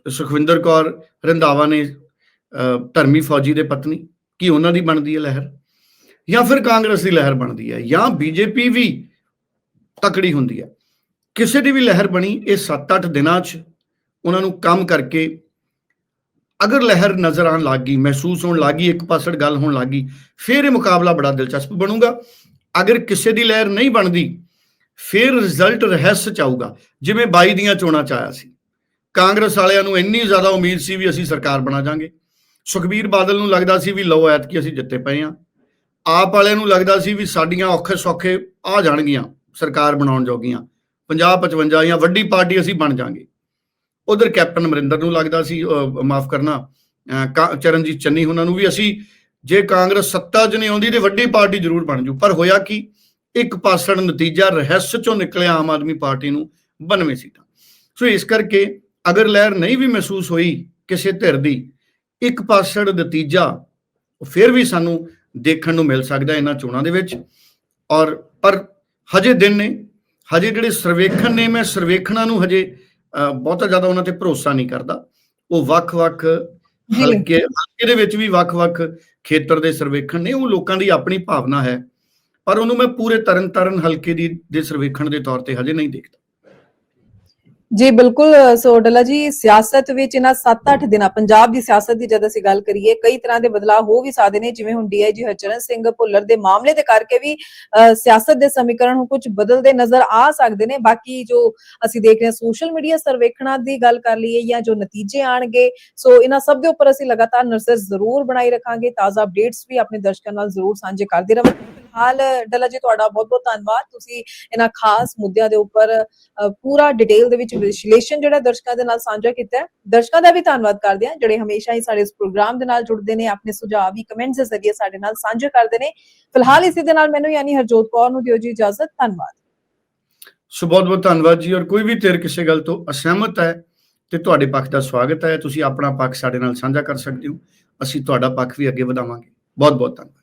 ਸੁਖਵਿੰਦਰ ਕੌਰ ਰੰਧਾਵਾ ਨੇ ਧਰਮੀ ਫੌਜੀ ਦੇ ਪਤਨੀ, ਕੀ ਉਹਨਾਂ ਦੀ ਬਣਦੀ ਹੈ ਲਹਿਰ? ਜਾਂ ਫਿਰ ਕਾਂਗਰਸ ਦੀ ਲਹਿਰ ਬਣਦੀ ਹੈ, ਜਾਂ ਬੀਜੇਪੀ ਵੀ ਤਕੜੀ ਹੁੰਦੀ ਹੈ। ਕਿਸੇ ਦੀ ਵੀ ਲਹਿਰ ਬਣੀ, ਇਹ 7-8 ਦਿਨਾਂ 'ਚ ਉਹਨਾਂ ਨੂੰ ਕੰਮ ਕਰਕੇ ਅਗਰ ਲਹਿਰ ਨਜ਼ਰ ਆਉਣ ਲੱਗ ਗਈ, ਮਹਿਸੂਸ ਹੋਣ ਲੱਗ ਗਈ, ਇੱਕ ਪਾਸੜ ਗੱਲ ਹੋਣ ਲੱਗ ਗਈ, ਫਿਰ ਇਹ ਮੁਕਾਬਲਾ ਬੜਾ ਦਿਲਚਸਪ ਬਣੂਗਾ। ਅਗਰ ਕਿਸੇ ਦੀ ਲਹਿਰ ਨਹੀਂ ਬਣਦੀ, ਫਿਰ ਰਿਜ਼ਲਟ ਰਹੱਸ ਚ ਆਊਗਾ ਜਿਵੇਂ 22 ਦੀਆਂ ਚੋਣਾਂ ਚ ਆਇਆ ਸੀ। ਕਾਂਗਰਸ ਵਾਲਿਆਂ ਨੂੰ ਇੰਨੀ ਜ਼ਿਆਦਾ ਉਮੀਦ ਸੀ ਵੀ ਅਸੀਂ ਸਰਕਾਰ ਬਣਾ ਜਾਾਂਗੇ। ਸੁਖਬੀਰ ਬਾਦਲ ਨੂੰ ਲੱਗਦਾ ਸੀ ਵੀ ਲਓ ਐਤਕੀ ਅਸੀਂ ਜਿੱਤੇ ਪਏ ਆ ਆਪ ਵਾਲਿਆਂ ਨੂੰ ਲੱਗਦਾ ਸੀ ਵੀ ਸਾਡੀਆਂ ਔਖੇ ਸੌਖੇ ਆ ਜਾਣਗੀਆਂ, ਸਰਕਾਰ ਬਣਾਉਣ ਜੋਗੀਆਂ। 50 55 ਜਾਂ ਵੱਡੀ ਪਾਰਟੀ ਅਸੀਂ ਬਣ ਜਾਾਂਗੇ। ਉਧਰ ਕੈਪਟਨ ਅਮਰਿੰਦਰ ਨੂੰ ਲੱਗਦਾ ਸੀ ਮਾਫ ਕਰਨਾ ਚਰਨਜੀਤ ਚੰਨੀ ਉਹਨਾਂ ਨੂੰ ਵੀ ਅਸੀਂ, ਜੇ ਕਾਂਗਰਸ ਸੱਤਾ 'ਚ ਨਹੀਂ ਆਉਂਦੀ ਤੇ ਵੱਡੀ ਪਾਰਟੀ ਜ਼ਰੂਰ ਬਣ ਜੂ। ਪਰ ਹੋਇਆ ਕੀ? ਇੱਕ ਪਾਸੜ ਨਤੀਜਾ ਰਹੱਸ ਚੋਂ ਨਿਕਲਿਆ ਆਮ ਆਦਮੀ ਪਾਰਟੀ ਨੂੰ 92 ਸੀਟਾਂ। ਸੋ ਇਸ ਕਰਕੇ ਅਗਰ ਲਹਿਰ ਨਹੀਂ ਵੀ ਮਹਿਸੂਸ ਹੋਈ ਕਿਸੇ ਧਿਰ ਦੀ, ਇੱਕ ਪਾਸੜ ਨਤੀਜਾ ਫਿਰ ਵੀ ਸਾਨੂੰ ਦੇਖਣ ਨੂੰ ਮਿਲ ਸਕਦਾ ਇਹਨਾਂ ਚੋਣਾਂ ਦੇ ਵਿੱਚ। ਔਰ, ਪਰ ਹਜੇ ਦਿਨ ਨੇ, ਹਜੇ ਜਿਹੜੇ ਸਰਵੇਖਣ ਨੇ, ਮੈਂ ਸਰਵੇਖਣਾ ਨੂੰ ਹਜੇ ਬਹੁਤਾ ਜ਼ਿਆਦਾ ਉਹਨਾਂ ਤੇ ਭਰੋਸਾ ਨਹੀਂ ਕਰਦਾ। ਉਹ ਵੱਖ-ਵੱਖ। ਹਲਕੇ ਹਲਕੇ ਦੇ ਵਿੱਚ ਵੀ ਵੱਖ-ਵੱਖ ਖੇਤਰ ਦੇ ਸਰਵੇਖਣ ਨੇ ਉਹ ਲੋਕਾਂ ਦੀ ਆਪਣੀ ਭਾਵਨਾ ਹੈ। ਪਰ ਉਹਨੂੰ ਮੈਂ ਪੂਰੇ ਤਰਨਤਾਰਨ ਹਲਕੇ ਦੀ ਦੇ ਸਰਵੇਖਣ ਦੇ ਤੌਰ ਤੇ ਹਜੇ ਨਹੀਂ ਦੇਖਦਾ। ਜੀ ਬਿਲਕੁਲ ਅ, ਸੋ ਡੱਲਾ ਜੀ ਸਿਆਸਤ ਵਿੱਚ ਇਹਨਾਂ 7-8 ਦਿਨਾਂ ਪੰਜਾਬ ਦੀ ਸਿਆਸਤ ਦੀ ਜਦ ਅਸੀਂ ਗੱਲ ਕਰੀਏ ਕਈ ਤਰ੍ਹਾਂ ਦੇ ਬਦਲਾਅ ਹੋ ਵੀ ਸਕਦੇ ਨੇ ਜਿਵੇਂ ਹੁਣ ਡੀਆਈਜੀ ਹਰਚਰਨ ਸਿੰਘ ਭੁੱਲਰ ਦੇ ਮਾਮਲੇ ਦੇ ਕਰਕੇ ਵੀ ਅ, ਸਿਆਸਤ ਦੇ ਸਮੀਕਰਨ ਹੁਣ ਕੁਝ ਬਦਲਦੇ ਨਜ਼ਰ ਆ ਸਕਦੇ ਨੇ। ਬਾਕੀ ਜੋ ਅਸੀਂ ਦੇਖ ਰਹੇ ਹਾਂ ਸੋਸ਼ਲ ਮੀਡੀਆ ਸਰਵੇਖਣਾਂ ਦੀ ਗੱਲ ਕਰ ਲਈਏ ਜਾਂ ਜੋ ਨਤੀਜੇ ਆਣਗੇ ਸੋ ਇਹਨਾਂ ਸਭ ਦੇ ਉੱਪਰ ਅਸੀਂ ਲਗਾਤਾਰ ਨਜ਼ਰ ਜ਼ਰੂਰ ਬਣਾਈ ਰੱਖਾਂਗੇ। ਤਾਜ਼ਾ ਅਪਡੇਟਸ ਵੀ ਆਪਣੇ ਦਰਸ਼ਕਾਂ ਨਾਲ ਜ਼ਰੂਰ ਸਾਂਝੇ ਕਰਦੇ ਰਹਾਂਗੇ ਫਿਲਹਾਲ ਡੱਲਾ ਜੀ ਤੁਹਾਡਾ ਬਹੁਤ ਬਹੁਤ ਧੰਨਵਾਦ। ਤੁਸੀਂ ਇਹਨਾਂ ਖਾਸ ਮੁੱਦਿਆਂ ਦੇ ਉੱਪਰ ਪੂਰਾ ਡਿਟੇਲ ਦੇ ਵਿੱਚ ਵਿਸ਼ਲੇਸ਼ਣ ਜਿਹੜਾ ਦਰਸ਼ਕਾਂ ਦੇ ਨਾਲ ਸਾਂਝਾ ਕੀਤਾ ਹੈ, ਦਰਸ਼ਕਾਂ ਦਾ ਵੀ ਧੰਨਵਾਦ ਕਰਦੇ ਹਾਂ, ਜਿਹੜੇ ਹਮੇਸ਼ਾ ਹੀ ਸਾਡੇ ਇਸ ਪ੍ਰੋਗਰਾਮ ਦੇ ਨਾਲ ਜੁੜਦੇ ਨੇ, ਆਪਣੇ ਸੁਝਾਅ ਵੀ ਕਮੈਂਟਸ ਦੇ ਜ਼ਰੀਏ ਸਾਡੇ ਨਾਲ ਸਾਂਝੇ ਕਰਦੇ ਨੇ। ਫਿਲਹਾਲ ਇਸੇ ਦੇ ਨਾਲ ਮੈਨੂੰ ਯਾਨੀ ਹਰਜੋਤ ਕੌਰ ਨੂੰ ਦਿਓ ਜੀ ਇਜਾਜ਼ਤ, ਧੰਨਵਾਦ। ਸੋ ਬਹੁਤ ਬਹੁਤ ਧੰਨਵਾਦ ਜੀ, ਔਰ ਕੋਈ ਵੀ ਧਿਰ ਕਿਸੇ ਗੱਲ ਤੋਂ ਅਸਹਿਮਤ ਹੈ, ਤੇ ਤੁਹਾਡੇ ਪੱਖ ਦਾ ਸਵਾਗਤ ਹੈ, ਤੁਸੀਂ ਆਪਣਾ ਪੱਖ ਸਾਡੇ ਨਾਲ ਸਾਂਝਾ ਕਰ ਸਕਦੇ ਹੋ, ਅਸੀਂ ਤੁਹਾਡਾ ਪੱਖ ਵੀ ਅੱਗੇ ਵਧਾਵਾਂਗੇ। ਬਹੁਤ ਬਹੁਤ ਧੰਨਵਾਦ।